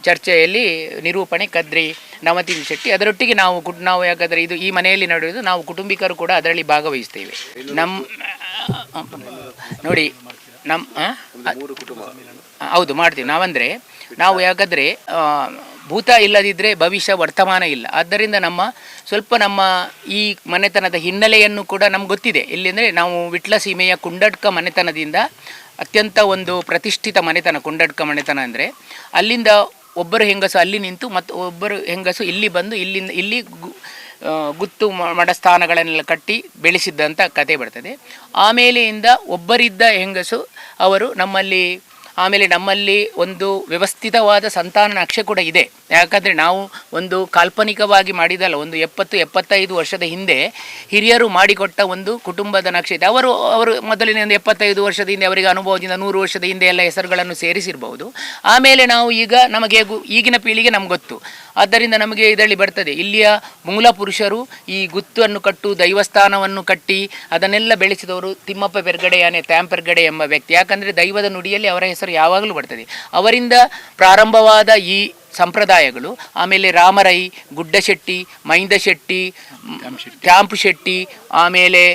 ಚರ್ಚೆಯಲ್ಲಿ ನಿರೂಪಣೆ ಕದ್ರಿ ನವತಿನ್ ಶೆಟ್ಟಿ. ಅದರೊಟ್ಟಿಗೆ ನಾವು ಕುಟ್, ನಾವು ಯಾಕಂದರೆ ಇದು ಈ ಮನೆಯಲ್ಲಿ ನಡೆಯುವುದು ನಾವು ಕುಟುಂಬಿಕರು ಕೂಡ ಅದರಲ್ಲಿ ಭಾಗವಹಿಸ್ತೇವೆ. ನಮ್ಮ ನೋಡಿ ನಮ್ಮ ಹೌದು, ಮಾಡ್ತೀವಿ. ನಾವಂದರೆ ನಾವು ಯಾಕಂದರೆ ಭೂತ ಇಲ್ಲದಿದ್ದರೆ ಭವಿಷ್ಯ ವರ್ತಮಾನ ಇಲ್ಲ. ಆದ್ದರಿಂದ ನಮ್ಮ ಸ್ವಲ್ಪ ನಮ್ಮ ಈ ಮನೆತನದ ಹಿನ್ನೆಲೆಯನ್ನು ಕೂಡ ನಮ್ಗೆ ಗೊತ್ತಿದೆ. ಇಲ್ಲಿಂದರೆ ನಾವು ವಿಟ್ಲ ಸೀಮೆಯ ಕುಂಡಡ್ಕ ಮನೆತನದಿಂದ ಅತ್ಯಂತ ಒಂದು ಪ್ರತಿಷ್ಠಿತ ಮನೆತನ, ಕುಂಡಡ್ಕ ಮನೆತನ ಅಂದರೆ ಅಲ್ಲಿಂದ ಒಬ್ಬರು ಹೆಂಗಸು ಅಲ್ಲಿ ನಿಂತು ಮತ್ತು ಒಬ್ಬರು ಹೆಂಗಸು ಇಲ್ಲಿ ಬಂದು ಇಲ್ಲಿಂದ ಇಲ್ಲಿ ಗುತ್ತು ಮಡಸ್ಥಾನಗಳನ್ನೆಲ್ಲ ಕಟ್ಟಿ ಬೆಳೆಸಿದ್ದಂಥ ಕತೆ ಬರ್ತದೆ. ಆಮೇಲೆಯಿಂದ ಒಬ್ಬರಿದ್ದ ಹೆಂಗಸು ಅವರು ನಮ್ಮಲ್ಲಿ ಆಮೇಲೆ ನಮ್ಮಲ್ಲಿ ಒಂದು ವ್ಯವಸ್ಥಿತವಾದ ಸಂತಾನ ನಕ್ಷೆ ಕೂಡ ಇದೆ. ಯಾಕಂದರೆ ನಾವು ಒಂದು ಕಾಲ್ಪನಿಕವಾಗಿ ಮಾಡಿದಲ್ಲ, ಒಂದು ಎಪ್ಪತ್ತು, ಎಪ್ಪತ್ತೈದು ವರ್ಷದ ಹಿಂದೆ ಹಿರಿಯರು ಮಾಡಿಕೊಟ್ಟ ಒಂದು ಕುಟುಂಬದ ನಕ್ಷೆ ಇದೆ. ಅವರು ಅವರು ಮೊದಲಿನ ಒಂದು ಎಪ್ಪತ್ತೈದು ವರ್ಷದ ಹಿಂದೆ ಅವರಿಗೆ ಅನುಭವದಿಂದ ನೂರು ವರ್ಷದ ಹಿಂದೆ ಎಲ್ಲ ಹೆಸರುಗಳನ್ನು ಸೇರಿಸಿರ್ಬೋದು ಆಮೇಲೆ ನಾವು ಈಗ ನಮಗೆ ಈಗಿನ ಪೀಳಿಗೆ ನಮ್ಗೆ ಗೊತ್ತು. ಆದ್ದರಿಂದ ನಮಗೆ ಇದರಲ್ಲಿ ಬರ್ತದೆ, ಇಲ್ಲಿಯ ಮೂಲ ಪುರುಷರು ಈ ಗುತ್ತನ್ನು ಕಟ್ಟು, ದೈವಸ್ಥಾನವನ್ನು ಕಟ್ಟಿ, ಅದನ್ನೆಲ್ಲ ಬೆಳೆಸಿದವರು ತಿಮ್ಮಪ್ಪ ಪೆರ್ಗಡೆಯಾನೆ ತ್ಯಾಮ್ ಪೆರ್ಗಡೆ ಎಂಬ ವ್ಯಕ್ತಿ. ಯಾಕಂದರೆ ದೈವದ ನುಡಿಯಲ್ಲಿ ಅವರ ಹೆಸರು ಯಾವಾಗಲೂ ಬರ್ತದೆ. ಅವರಿಂದ ಪ್ರಾರಂಭವಾದ ಈ ಸಂಪ್ರದಾಯಗಳು. ಆಮೇಲೆ ರಾಮರೈ, ಗುಡ್ಡಶೆಟ್ಟಿ ಮೈಂದ ಶೆಟ್ಟಿ ಕ್ಯಾಂಪ್ ಶೆಟ್ಟಿ, ಆಮೇಲೆ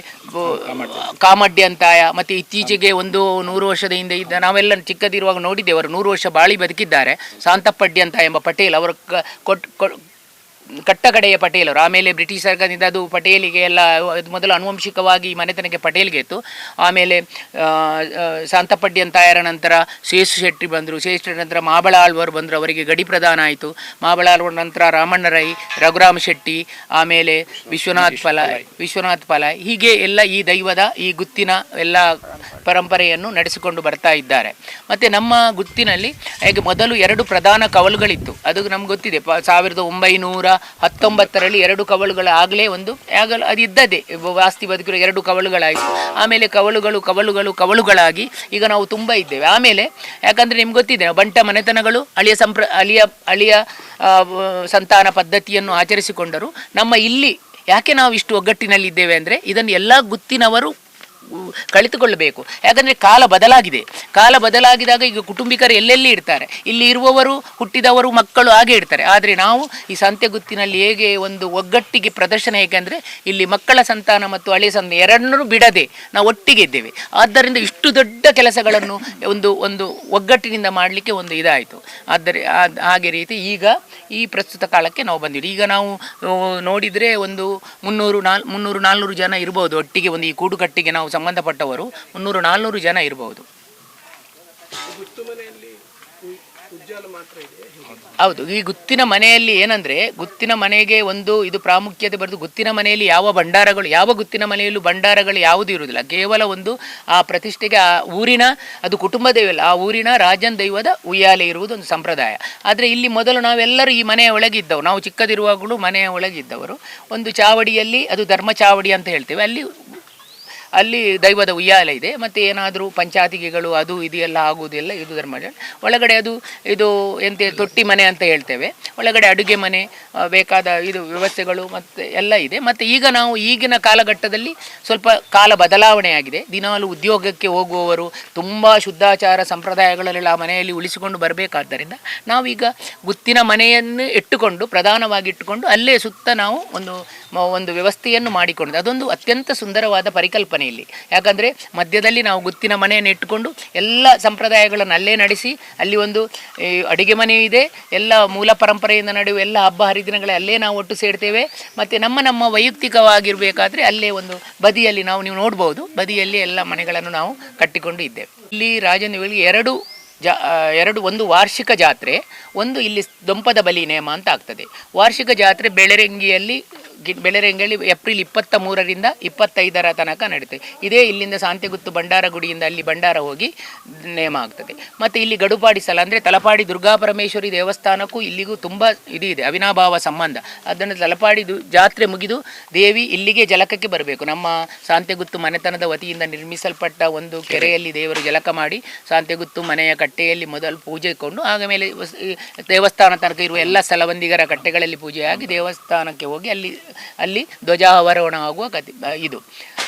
ಕಾಮಡ್ಡಿ ಅಂತಾಯ, ಮತ್ತು ಇತ್ತೀಚೆಗೆ ಒಂದು ನೂರು ವರ್ಷದ ಹಿಂದೆ ಇದ್ದ ನಾವೆಲ್ಲ ಚಿಕ್ಕದಿರುವಾಗ ನೋಡಿದ್ದೇವೆ, ಅವರು ನೂರು ವರ್ಷ ಬಾಳಿ ಬದುಕಿದ್ದಾರೆ. ಸಾಂತಪ್ಪಡ್ಡಿ ಅಂತ ಎಂಬ ಪಟೇಲ್ ಅವರು ಕ- ಕೊಟ್ ಕೊ- ಕಟ್ಟಕಡೆಯ ಪಟೇಲರು ಆಮೇಲೆ ಬ್ರಿಟಿಷ್ ಸರ್ಕಾರದಿಂದ ಅದು ಪಟೇಲಿಗೆ ಎಲ್ಲ ಅದು ಮೊದಲು ಅನುವಂಶಿಕವಾಗಿ ಮನೆತನಕ್ಕೆ ಪಟೇಲ್ಗೆ ಇತ್ತು. ಆಮೇಲೆ ಆ, ಶಾಂತಪಡ್ಡಿ ನಂತರ ಶೇಷು ಶೆಟ್ಟಿ ಬಂದರು. ಶೇಷ ಶೆಟ್ಟಿ ನಂತರ ಮಾಬಳ ಆಳ್ವರು ಬಂದರು ಅವರಿಗೆ ಗಡಿ ಪ್ರದಾನ ಆಯಿತು. ಮಾಬಳ ಆಳ್ವರ ನಂತರ ರಾಮಣ್ಣ ರೈ ರಘುರಾಮ ಶೆಟ್ಟಿ ಆಮೇಲೆ ವಿಶ್ವನಾಥ್ ಫಲ ವಿಶ್ವನಾಥ್ ಫಲ ಹೀಗೆ ಎಲ್ಲ ಈ ದೈವದ ಈ ಗುತ್ತಿನ ಎಲ್ಲ ಪರಂಪರೆಯನ್ನು ನಡೆಸಿಕೊಂಡು ಬರ್ತಾ ಇದ್ದಾರೆ. ಮತ್ತು ನಮ್ಮ ಗುತ್ತಿನಲ್ಲಿ ಹೇಗೆ ಮೊದಲು ಎರಡು ಪ್ರಧಾನ ಕವಲುಗಳಿತ್ತು. ಅದು ನಮ್ಗೆ ಗೊತ್ತಿದೆ. ಪ ಸಾವಿರದ ಒಂಬೈನೂರ ಹತ್ತೊಂಬತ್ತರಲ್ಲಿ ಎರಡು ಕವಲುಗಳು ಆಗಲೇ ಒಂದು ಆಗಲು ಅದು ಇದ್ದದೆ ಆಸ್ತಿ ಬದುಕಿರೋ ಎರಡು ಕವಲುಗಳಾಯಿತು. ಆಮೇಲೆ ಕವಳುಗಳು ಕವಲುಗಳು ಕವಳುಗಳಾಗಿ ಈಗ ನಾವು ತುಂಬ ಇದ್ದೇವೆ. ಆಮೇಲೆ ಯಾಕಂದರೆ ನಿಮ್ಗೆ ಗೊತ್ತಿದೆ, ಬಂಟ ಮನೆತನಗಳು, ಅಳಿಯ ಸಂಪ್ರ ಅಳಿಯ ಅಳಿಯ ಸಂತಾನ ಪದ್ಧತಿಯನ್ನು ಆಚರಿಸಿಕೊಂಡರು. ನಮ್ಮ ಇಲ್ಲಿ ಯಾಕೆ ನಾವು ಇಷ್ಟು ಒಗ್ಗಟ್ಟಿನಲ್ಲಿದ್ದೇವೆ ಅಂದರೆ ಇದನ್ನು ಎಲ್ಲ ಗುತ್ತಿನವರು ಕಲಿತುಕೊಳ್ಳಬೇಕು ಯಾಕಂದರೆ ಕಾಲ ಬದಲಾಗಿದೆ. ಕಾಲ ಬದಲಾಗಿದಾಗ ಈಗ ಕುಟುಂಬಿಕರು ಎಲ್ಲೆಲ್ಲಿ ಇರ್ತಾರೆ? ಇಲ್ಲಿ ಇರುವವರು, ಹುಟ್ಟಿದವರು, ಮಕ್ಕಳು ಹಾಗೆ ಇರ್ತಾರೆ. ಆದರೆ ನಾವು ಈ ಸಂತೆಗುತ್ತಿನಲ್ಲಿ ಹೇಗೆ ಒಂದು ಒಗ್ಗಟ್ಟಿಗೆ ಪ್ರದರ್ಶನ ಏಕೆಂದರೆ ಇಲ್ಲಿ ಮಕ್ಕಳ ಸಂತಾನ ಮತ್ತು ಹಳೆಯ ಸಂತಾನ ಎರಡನ್ನೂ ಬಿಡದೆ ನಾವು ಒಟ್ಟಿಗೆ ಇದ್ದೇವೆ. ಆದ್ದರಿಂದ ಇಷ್ಟು ದೊಡ್ಡ ಕೆಲಸಗಳನ್ನು ಒಂದು ಒಂದು ಒಗ್ಗಟ್ಟಿನಿಂದ ಮಾಡಲಿಕ್ಕೆ ಒಂದು ಇದಾಯಿತು. ಆದರೆ ಹಾಗೆ ರೀತಿ ಈಗ ಈ ಪ್ರಸ್ತುತ ಕಾಲಕ್ಕೆ ನಾವು ಬಂದಿವಿ. ಈಗ ನಾವು ನೋಡಿದರೆ ಒಂದು ಮುನ್ನೂರು ನಾಲ್, ಮುನ್ನೂರು ನಾಲ್ನೂರು ಜನ ಇರ್ಬೋದು ಒಟ್ಟಿಗೆ ಒಂದು ಈ ಕೂಡುಕಟ್ಟಿಗೆ ನಾವು ಸಂಬಂಧಪಟ್ಟವರು ಮುನ್ನೂರು, ನಾಲ್ನೂರು ಜನ ಇರಬಹುದು ಹೌದು, ಈ ಗುತ್ತಿನ ಮನೆಯಲ್ಲಿ ಏನಂದ್ರೆ, ಗುತ್ತಿನ ಮನೆಗೆ ಒಂದು ಇದು ಪ್ರಾಮುಖ್ಯತೆ ಬರೆದು ಗುತ್ತಿನ ಮನೆಯಲ್ಲಿ ಯಾವ ಭಂಡಾರಗಳು, ಯಾವ ಗುತ್ತಿನ ಮನೆಯಲ್ಲೂ ಭಂಡಾರಗಳು ಯಾವುದೂ ಇರುವುದಿಲ್ಲ. ಕೇವಲ ಒಂದು ಆ ಪ್ರತಿಷ್ಠೆಗೆ ಆ ಊರಿನ, ಅದು ಕುಟುಂಬ ದೈವಲ್ಲ, ಆ ಊರಿನ ರಾಜನ್ ದೈವದ ಉಯ್ಯಾಲೆ ಇರುವುದು ಒಂದು ಸಂಪ್ರದಾಯ. ಆದರೆ ಇಲ್ಲಿ ಮೊದಲು ನಾವೆಲ್ಲರೂ ಈ ಮನೆಯ ಒಳಗಿದ್ದವು ನಾವು ಚಿಕ್ಕದಿರುವಾಗಲೂ ಮನೆಯ ಒಳಗಿದ್ದವರು ಒಂದು ಚಾವಡಿಯಲ್ಲಿ, ಅದು ಧರ್ಮ ಚಾವಡಿ ಅಂತ ಹೇಳ್ತೇವೆ. ಅಲ್ಲಿ ಅಲ್ಲಿ ದೈವದ ಉಯ್ಯಾಲೆ ಇದೆ. ಮತ್ತು ಏನಾದರೂ ಪಂಚಾತಿಗೆಗಳು ಅದು ಇದು ಎಲ್ಲ ಆಗುವುದಿಲ್ಲ ಇದು ಧರ್ಮ ಒಳಗಡೆ ಅದು, ಇದು ಎಂತ ತೊಟ್ಟಿ ಮನೆ ಅಂತ ಹೇಳ್ತೇವೆ. ಒಳಗಡೆ ಅಡುಗೆ ಮನೆ ಬೇಕಾದ ಇದು ವ್ಯವಸ್ಥೆಗಳು ಮತ್ತು ಎಲ್ಲ ಇದೆ. ಮತ್ತು ಈಗ ನಾವು ಈಗಿನ ಕಾಲಘಟ್ಟದಲ್ಲಿ ಸ್ವಲ್ಪ ಕಾಲ ಬದಲಾವಣೆಯಾಗಿದೆ ದಿನಾಲು ಉದ್ಯೋಗಕ್ಕೆ ಹೋಗುವವರು ತುಂಬ ಶುದ್ಧಾಚಾರ ಸಂಪ್ರದಾಯಗಳಲ್ಲೆಲ್ಲ ಆ ಮನೆಯಲ್ಲಿ ಉಳಿಸಿಕೊಂಡು ಬರಬೇಕಾದ್ದರಿಂದ ನಾವೀಗ ಗುತ್ತಿನ ಮನೆಯನ್ನು ಇಟ್ಟುಕೊಂಡು, ಪ್ರಧಾನವಾಗಿ ಇಟ್ಟುಕೊಂಡು ಅಲ್ಲೇ ಸುತ್ತ ನಾವು ಒಂದು ಒಂದು ವ್ಯವಸ್ಥೆಯನ್ನು ಮಾಡಿಕೊಂಡು ಅದೊಂದು ಅತ್ಯಂತ ಸುಂದರವಾದ ಪರಿಕಲ್ಪನೆ ಇಲ್ಲಿ. ಯಾಕಂದರೆ ಮಧ್ಯದಲ್ಲಿ ನಾವು ಗುತ್ತಿನ ಮನೆಯನ್ನು ಇಟ್ಟುಕೊಂಡು ಎಲ್ಲ ಸಂಪ್ರದಾಯಗಳನ್ನು ಅಲ್ಲೇ ನಡೆಸಿ, ಅಲ್ಲಿ ಒಂದು ಅಡುಗೆ ಮನೆ ಇದೆ, ಎಲ್ಲ ಮೂಲ ಪರಂಪರೆಯಿಂದ ನಡೆಯುವ ಎಲ್ಲ ಹಬ್ಬ ಹರಿದಿನಗಳ ಅಲ್ಲೇ ನಾವು ಒಟ್ಟು ಸೇರ್ತೇವೆ. ಮತ್ತು ನಮ್ಮ ನಮ್ಮ ವೈಯಕ್ತಿಕವಾಗಿರಬೇಕಾದ್ರೆ ಅಲ್ಲೇ ಒಂದು ಬದಿಯಲ್ಲಿ ನಾವು, ನೀವು ನೋಡ್ಬೋದು, ಬದಿಯಲ್ಲಿ ಎಲ್ಲ ಮನೆಗಳನ್ನು ನಾವು ಕಟ್ಟಿಕೊಂಡು ಇದ್ದೇವೆ. ಇಲ್ಲಿ ರಾಜನಿಗಳಿಗೆ ಎರಡು ಜಾ ಎರಡು ಒಂದು ವಾರ್ಷಿಕ ಜಾತ್ರೆ, ಒಂದು ಇಲ್ಲಿ ದೊಂಪದ ಬಲಿ ನೇಮ ಅಂತ ಆಗ್ತದೆ. ವಾರ್ಷಿಕ ಜಾತ್ರೆ ಬೆಳರಂಗಿಯಲ್ಲಿ ಗಿ- ರಂಗಳಿ ಏಪ್ರಿಲ್ ಇಪ್ಪತ್ತ ಮೂರರಿಂದ ಇಪ್ಪತ್ತೈದರ ತನಕ ನಡೀತದೆ ಇದೇ ಇಲ್ಲಿಂದ ಶಾಂತಿಗುತ್ತು ಭಂಡಾರ ಗುಡಿಯಿಂದ ಅಲ್ಲಿ ಭಂಡಾರ ಹೋಗಿ ನೇಮ ಆಗ್ತದೆ. ಮತ್ತು ಇಲ್ಲಿ ಗಡುಪಾಡಿ ಸ್ಥಳ ಅಂದರೆ ತಲಪಾಡಿ ದುರ್ಗಾ ಪರಮೇಶ್ವರಿ ದೇವಸ್ಥಾನಕ್ಕೂ ಇಲ್ಲಿಗೂ ತುಂಬ ಇದು ಅವಿನಾಭಾವ ಸಂಬಂಧ. ಅದನ್ನು ತಲಪಾಡಿ ಜಾತ್ರೆ ಮುಗಿದು ದೇವಿ ಇಲ್ಲಿಗೆ ಜಲಕಕ್ಕೆ ಬರಬೇಕು. ನಮ್ಮ ಶಾಂತಿಗುತ್ತು ಮನೆತನದ ವತಿಯಿಂದ ನಿರ್ಮಿಸಲ್ಪಟ್ಟ ಒಂದು ಕೆರೆಯಲ್ಲಿ ದೇವರು ಜಲಕ ಮಾಡಿ ಶಾಂತಿಗುತ್ತು ಮನೆಯ ಕಟ್ಟೆಯಲ್ಲಿ ಮೊದಲು ಪೂಜೆ ಕೊಂಡು ಆಮೇಲೆ ವಸ್- ದೇವಸ್ಥಾನ ತನಕ ಇರುವ ಎಲ್ಲ ಸ್ಥಳವಂದಿಗರ ಕಟ್ಟೆಗಳಲ್ಲಿ ಪೂಜೆಯಾಗಿ ದೇವಸ್ಥಾನಕ್ಕೆ ಹೋಗಿ ಅಲ್ಲಿ ಅಲ್ಲಿ ಧ್ವಜಾವರೋಹಣ ಆಗುವ ಕತೆ ಇದು.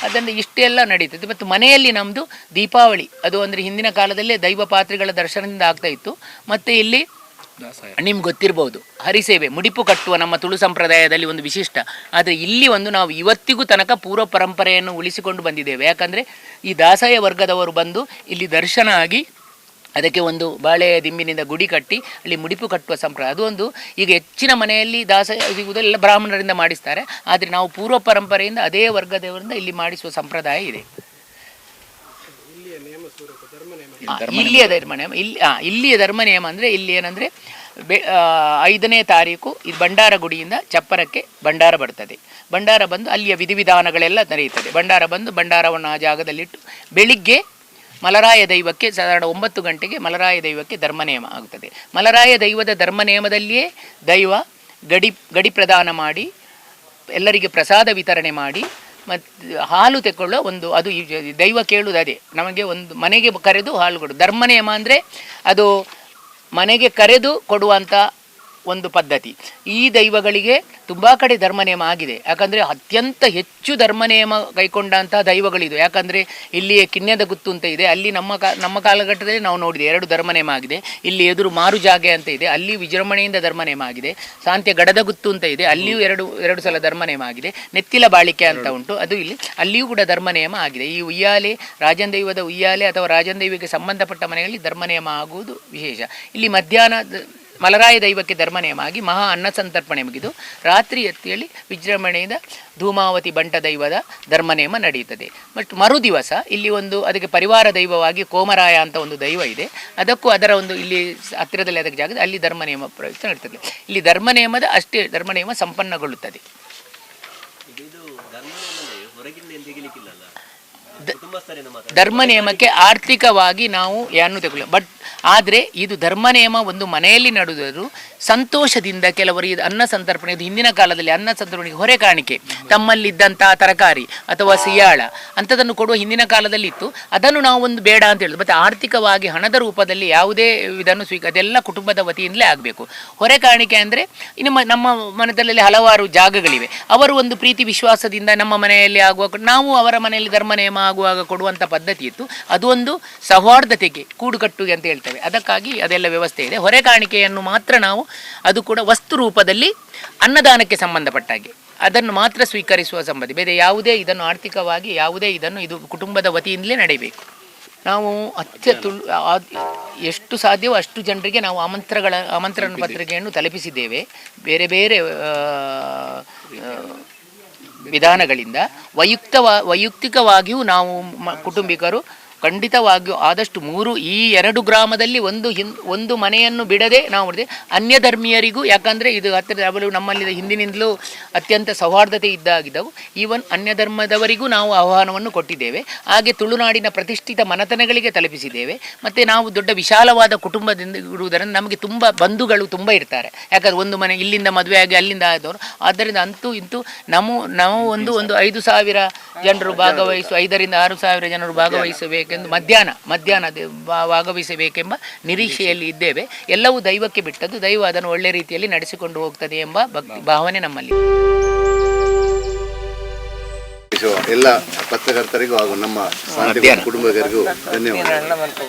ಅದನ್ನು ಇಷ್ಟೆಲ್ಲ ನಡೀತದೆ. ಮತ್ತು ಮನೆಯಲ್ಲಿ ನಮ್ಮದು ದೀಪಾವಳಿ. ಅದು ಅಂದರೆ ಹಿಂದಿನ ಕಾಲದಲ್ಲೇ ದೈವ ಪಾತ್ರೆಗಳ ದರ್ಶನದಿಂದ ಆಗ್ತಾ ಇತ್ತು. ಮತ್ತು ಇಲ್ಲಿ ನಿಮ್ಗೆ ಗೊತ್ತಿರ್ಬೋದು ಹರಿಸೇವೆ ಮುಡಿಪು ಕಟ್ಟುವ ನಮ್ಮ ತುಳು ಸಂಪ್ರದಾಯದಲ್ಲಿ ಒಂದು ವಿಶಿಷ್ಟ. ಆದರೆ ಇಲ್ಲಿ ಒಂದು ನಾವು ಇವತ್ತಿಗೂ ತನಕ ಪೂರ್ವ ಪರಂಪರೆಯನ್ನು ಉಳಿಸಿಕೊಂಡು ಬಂದಿದ್ದೇವೆ. ಯಾಕಂದರೆ ಈ ದಾಸಾಯ ವರ್ಗದವರು ಬಂದು ಇಲ್ಲಿ ದರ್ಶನ ಆಗಿ ಅದಕ್ಕೆ ಒಂದು ಬಾಳೆ ದಿಂಬಿನಿಂದ ಗುಡಿ ಕಟ್ಟಿ, ಅಲ್ಲಿ ಮುಡಿಪು ಕಟ್ಟುವ ಸಂಪ್ರದಾಯ. ಅದು ಒಂದು ಈಗ ಹೆಚ್ಚಿನ ಮನೆಯಲ್ಲಿ ದಾಸ ಸಿಗುವುದೆಲ್ಲ ಬ್ರಾಹ್ಮಣರಿಂದ ಮಾಡಿಸ್ತಾರೆ. ಆದರೆ ನಾವು ಪೂರ್ವ ಪರಂಪರೆಯಿಂದ ಅದೇ ವರ್ಗದವರಿಂದ ಇಲ್ಲಿ ಮಾಡಿಸುವ ಸಂಪ್ರದಾಯ ಇದೆ. ಇಲ್ಲಿಯ ಧರ್ಮ ನಿಯಮ. ಇಲ್ಲಿ ಇಲ್ಲಿಯ ಧರ್ಮ ನಿಯಮ ಅಂದರೆ ಇಲ್ಲಿ ಏನಂದರೆ, ಬೆ ಐದನೇ ತಾರೀಕು ಇದು ಭಂಡಾರ ಗುಡಿಯಿಂದ ಚಪ್ಪರಕ್ಕೆ ಭಂಡಾರ ಬರ್ತದೆ. ಭಂಡಾರ ಬಂದು ಅಲ್ಲಿಯ ವಿಧಿವಿಧಾನಗಳೆಲ್ಲ ನಡೆಯುತ್ತದೆ. ಭಂಡಾರ ಬಂದು ಭಂಡಾರವನ್ನು ಆ ಜಾಗದಲ್ಲಿಟ್ಟು ಬೆಳಿಗ್ಗೆ ಮಲರಾಯ ದೈವಕ್ಕೆ ಸಾಧಾರಣ ಒಂಬತ್ತು ಗಂಟೆಗೆ ಮಲರಾಯ ದೈವಕ್ಕೆ ಧರ್ಮನೇಮ ಆಗುತ್ತದೆ. ಮಲರಾಯ ದೈವದ ಧರ್ಮ ನಿಯಮದಲ್ಲಿಯೇ ದೈವ ಗಡಿ ಗಡಿ ಪ್ರದಾನ ಮಾಡಿ, ಎಲ್ಲರಿಗೆ ಪ್ರಸಾದ ವಿತರಣೆ ಮಾಡಿ ಮತ್ತು ಹಾಲು ತೆಕ್ಕೊಳ್ಳೋ ಒಂದು ಅದು ದೈವ ಕೇಳುವುದು ನಮಗೆ ಒಂದು ಮನೆಗೆ ಕರೆದು ಹಾಲು ಕೊಡು. ಧರ್ಮನೇಮ ಅಂದರೆ ಅದು ಮನೆಗೆ ಕರೆದು ಕೊಡುವಂಥ ಒಂದು ಪದ್ಧತಿ. ಈ ದೈವಗಳಿಗೆ ತುಂಬ ಕಡೆ ಧರ್ಮ ನಿಯಮ ಆಗಿದೆ. ಯಾಕಂದರೆ ಅತ್ಯಂತ ಹೆಚ್ಚು ಧರ್ಮ ನಿಯಮ ಕೈಕೊಂಡಂಥ ದೈವಗಳಿದು. ಯಾಕಂದರೆ ಇಲ್ಲಿ ಕಿನ್ಯದ ಗುತ್ತು ಅಂತ ಇದೆ. ಅಲ್ಲಿ ನಮ್ಮ ಕಾ ನಮ್ಮ ಕಾಲಘಟ್ಟದಲ್ಲಿ ನಾವು ನೋಡಿದೆ ಎರಡು ಧರ್ಮ ನಿಯಮ ಆಗಿದೆ. ಇಲ್ಲಿ ಎದುರು ಮಾರು ಜಾಗೆ ಅಂತ ಇದೆ. ಅಲ್ಲಿ ವಿಜೃಂಭಣೆಯಿಂದ ಧರ್ಮ ನಿಯಮ ಆಗಿದೆ. ಸಾಂತ್ಯ ಗಡದ ಗುತ್ತು ಅಂತ ಇದೆ. ಅಲ್ಲಿಯೂ ಎರಡು ಎರಡು ಸಲ ಧರ್ಮ ನಿಯಮ ಆಗಿದೆ. ನೆತ್ತಿಲ ಬಾಳಿಕೆ ಅಂತ ಉಂಟು. ಅದು ಇಲ್ಲಿ ಅಲ್ಲಿಯೂ ಕೂಡ ಧರ್ಮ ನಿಯಮ ಆಗಿದೆ. ಈ ಉಯ್ಯಾಲೆ ರಾಜನ್ ದೈವದ ಉಯ್ಯಾಲೆ ಅಥವಾ ರಾಜನ್ ದೈವಿಗೆ ಸಂಬಂಧಪಟ್ಟ ಮನೆಯಲ್ಲಿ ಧರ್ಮ ನಿಯಮ ಆಗುವುದು ವಿಶೇಷ. ಇಲ್ಲಿ ಮಧ್ಯಾಹ್ನ ಮಲರಾಯ ದೈವಕ್ಕೆ ಧರ್ಮ ನೇಮ ಆಗಿ ಮಹಾ ಅನ್ನ ಸಂತರ್ಪಣೆ ಮುಗಿದು ರಾತ್ರಿ ಎತ್ತಿಯಲ್ಲಿ ವಿಜೃಂಭಣೆಯಿಂದ ಧೂಮಾವತಿ ಬಂಟ ದೈವದ ಧರ್ಮ ನೇಮ ನಡೆಯುತ್ತದೆ. ಮತ್ತು ಮರು ದಿವಸ ಇಲ್ಲಿ ಒಂದು ಅದಕ್ಕೆ ಪರಿವಾರ ದೈವವಾಗಿ ಕೋಮರಾಯ ಅಂತ ಒಂದು ದೈವ ಇದೆ. ಅದಕ್ಕೂ ಅದರ ಒಂದು ಇಲ್ಲಿ ಹತ್ತಿರದಲ್ಲಿ ಅದಕ್ಕೆ ಜಾಗದ ಅಲ್ಲಿ ಧರ್ಮ ನೇಮ ಪ್ರಯುಕ್ತ ನಡೀತದೆ. ಇಲ್ಲಿ ಧರ್ಮ ನೇಮದ ಅಷ್ಟೇ ಧರ್ಮ ನೇಮ ಸಂಪನ್ನಗೊಳ್ಳುತ್ತದೆ. ಧರ್ಮ ನಿಯಮಕ್ಕೆ ಆರ್ಥಿಕವಾಗಿ ನಾವು ಯಾರನ್ನು ತಗೊಳ್ಳ ಬಟ್ ಆದರೆ ಇದು ಧರ್ಮ ನಿಯಮ ಒಂದು ಮನೆಯಲ್ಲಿ ನಡೆದರು ಸಂತೋಷದಿಂದ ಕೆಲವರು ಇದು ಅನ್ನ ಸಂತರ್ಪಣೆ, ಇದು ಹಿಂದಿನ ಕಾಲದಲ್ಲಿ ಅನ್ನ ಸಂತರ್ಪಣೆಗೆ ಹೊರೆ ಕಾಣಿಕೆ. ತಮ್ಮಲ್ಲಿದ್ದಂತಹ ತರಕಾರಿ ಅಥವಾ ಸಿಯಾಳ ಅಂಥದನ್ನು ಕೊಡುವ ಹಿಂದಿನ ಕಾಲದಲ್ಲಿ ಇತ್ತು ಅದನ್ನು ನಾವು ಒಂದು ಬೇಡ ಅಂತ ಹೇಳುದು. ಮತ್ತು ಆರ್ಥಿಕವಾಗಿ ಹಣದ ರೂಪದಲ್ಲಿ ಯಾವುದೇ ಇದನ್ನು ಸ್ವೀಕ ಅದೆಲ್ಲ ಕುಟುಂಬದ ವತಿಯಿಂದಲೇ ಆಗಬೇಕು. ಹೊರೆ ಕಾಣಿಕೆ ಅಂದರೆ ಇನ್ನು ನಮ್ಮ ಮನೆಯಲ್ಲಿ ಹಲವಾರು ಜಾಗಗಳಿವೆ. ಅವರು ಒಂದು ಪ್ರೀತಿ, ವಿಶ್ವಾಸದಿಂದ ನಮ್ಮ ಮನೆಯಲ್ಲಿ ಆಗುವ ನಾವು ಅವರ ಮನೆಯಲ್ಲಿ ಧರ್ಮ ನೇಮ ಆಗುವಾಗ ಕೊಡುವಂಥ ಪದ್ಧತಿ ಇತ್ತು. ಅದು ಒಂದು ಸೌಹಾರ್ದತೆಗೆ ಕೂಡುಕಟ್ಟುಗೆ ಅಂತ ಹೇಳ್ತೇವೆ. ಅದಕ್ಕಾಗಿ ಅದೆಲ್ಲ ವ್ಯವಸ್ಥೆ ಇದೆ. ಹೊರೆ ಕಾಣಿಕೆಯನ್ನು ಮಾತ್ರ ನಾವು ಅದು ಕೂಡ ವಸ್ತು ರೂಪದಲ್ಲಿ ಅನ್ನದಾನಕ್ಕೆ ಸಂಬಂಧಪಟ್ಟ ಹಾಗೆ. ಅದನ್ನು ಮಾತ್ರ ಸ್ವೀಕರಿಸುವ ಸಂಬಂಧಿ. ಬೇರೆ ಯಾವುದೇ ಇದನ್ನು ಆರ್ಥಿಕವಾಗಿ ಯಾವುದೇ ಇದನ್ನು ಇದು ಕುಟುಂಬದ ವತಿಯಿಂದಲೇ ನಡೆಯಬೇಕು. ನಾವು ಅತ್ಯ ಎಷ್ಟು ಸಾಧ್ಯವೋ ಅಷ್ಟು ಜನರಿಗೆ ನಾವು ಆಮಂತ್ರಗಳ ಆಮಂತ್ರಣ ಪತ್ರಿಕೆಯನ್ನು ತಲುಪಿಸಿದ್ದೇವೆ. ಬೇರೆ ಬೇರೆ ವಿಧಾನಗಳಿಂದ ವೈಯುಕ್ತ ವೈಯಕ್ತಿಕವಾಗಿಯೂ ನಾವು ಕುಟುಂಬಿಕರು ಖಂಡಿತವಾಗಿಯೂ ಆದಷ್ಟು ಮೂರು, ಈ ಎರಡು ಗ್ರಾಮದಲ್ಲಿ ಒಂದು ಹಿಂ, ಒಂದು ಮನೆಯನ್ನು ಬಿಡದೆ ನಾವು ಅನ್ಯ ಧರ್ಮೀಯರಿಗೂ, ಯಾಕಂದರೆ ಇದು ಹತ್ತಿರ ಅವಳು ನಮ್ಮಲ್ಲಿ ಹಿಂದಿನಿಂದಲೂ ಅತ್ಯಂತ ಸೌಹಾರ್ದತೆ ಇದ್ದಾಗಿದ್ದವು. ಈವನ್ ಅನ್ಯ ಧರ್ಮದವರಿಗೂ ನಾವು ಆಹ್ವಾನವನ್ನು ಕೊಟ್ಟಿದ್ದೇವೆ. ಹಾಗೆ ತುಳುನಾಡಿನ ಪ್ರತಿಷ್ಠಿತ ಮನೆತನಗಳಿಗೆ ತಲುಪಿಸಿದ್ದೇವೆ. ಮತ್ತು ನಾವು ದೊಡ್ಡ ವಿಶಾಲವಾದ ಕುಟುಂಬದಿಂದ ಇರುವುದರಿಂದ ನಮಗೆ ತುಂಬ ಬಂಧುಗಳು ತುಂಬ ಇರ್ತಾರೆ. ಯಾಕಂದರೆ ಒಂದು ಮನೆ ಇಲ್ಲಿಂದ ಮದುವೆ ಆಗಿ ಅಲ್ಲಿಂದ ಆದವರು. ಆದ್ದರಿಂದ ಅಂತೂ ಇಂತೂ ನಮ್ಮ ನಾವು ಒಂದು ಒಂದು ಐದು ಸಾವಿರ ಜನರು ಭಾಗವಹಿಸುವ ಐದರಿಂದ ಆರು ಸಾವಿರ ಜನರು ಭಾಗವಹಿಸಬೇಕೆಂದು ಮಧ್ಯಾಹ್ನ ಮಧ್ಯಾಹ್ನ ಭಾಗವಹಿಸಬೇಕೆಂಬ ನಿರೀಕ್ಷೆಯಲ್ಲಿ ಇದ್ದೇವೆ. ಎಲ್ಲವೂ ದೈವಕ್ಕೆ ಬಿಟ್ಟದ್ದು ದೈವ ಅದನ್ನು ಒಳ್ಳೆ ರೀತಿಯಲ್ಲಿ ನಡೆಸಿಕೊಂಡು ಹೋಗ್ತದೆ ಎಂಬ ಭಕ್ತಿ ಭಾವನೆ ನಮ್ಮಲ್ಲಿ. ಎಲ್ಲ ಪತ್ರಕರ್ತರಿಗೂ ಹಾಗೂ ನಮ್ಮ ಕುಟುಂಬಗಳಿಗೂ ಧನ್ಯವಾದ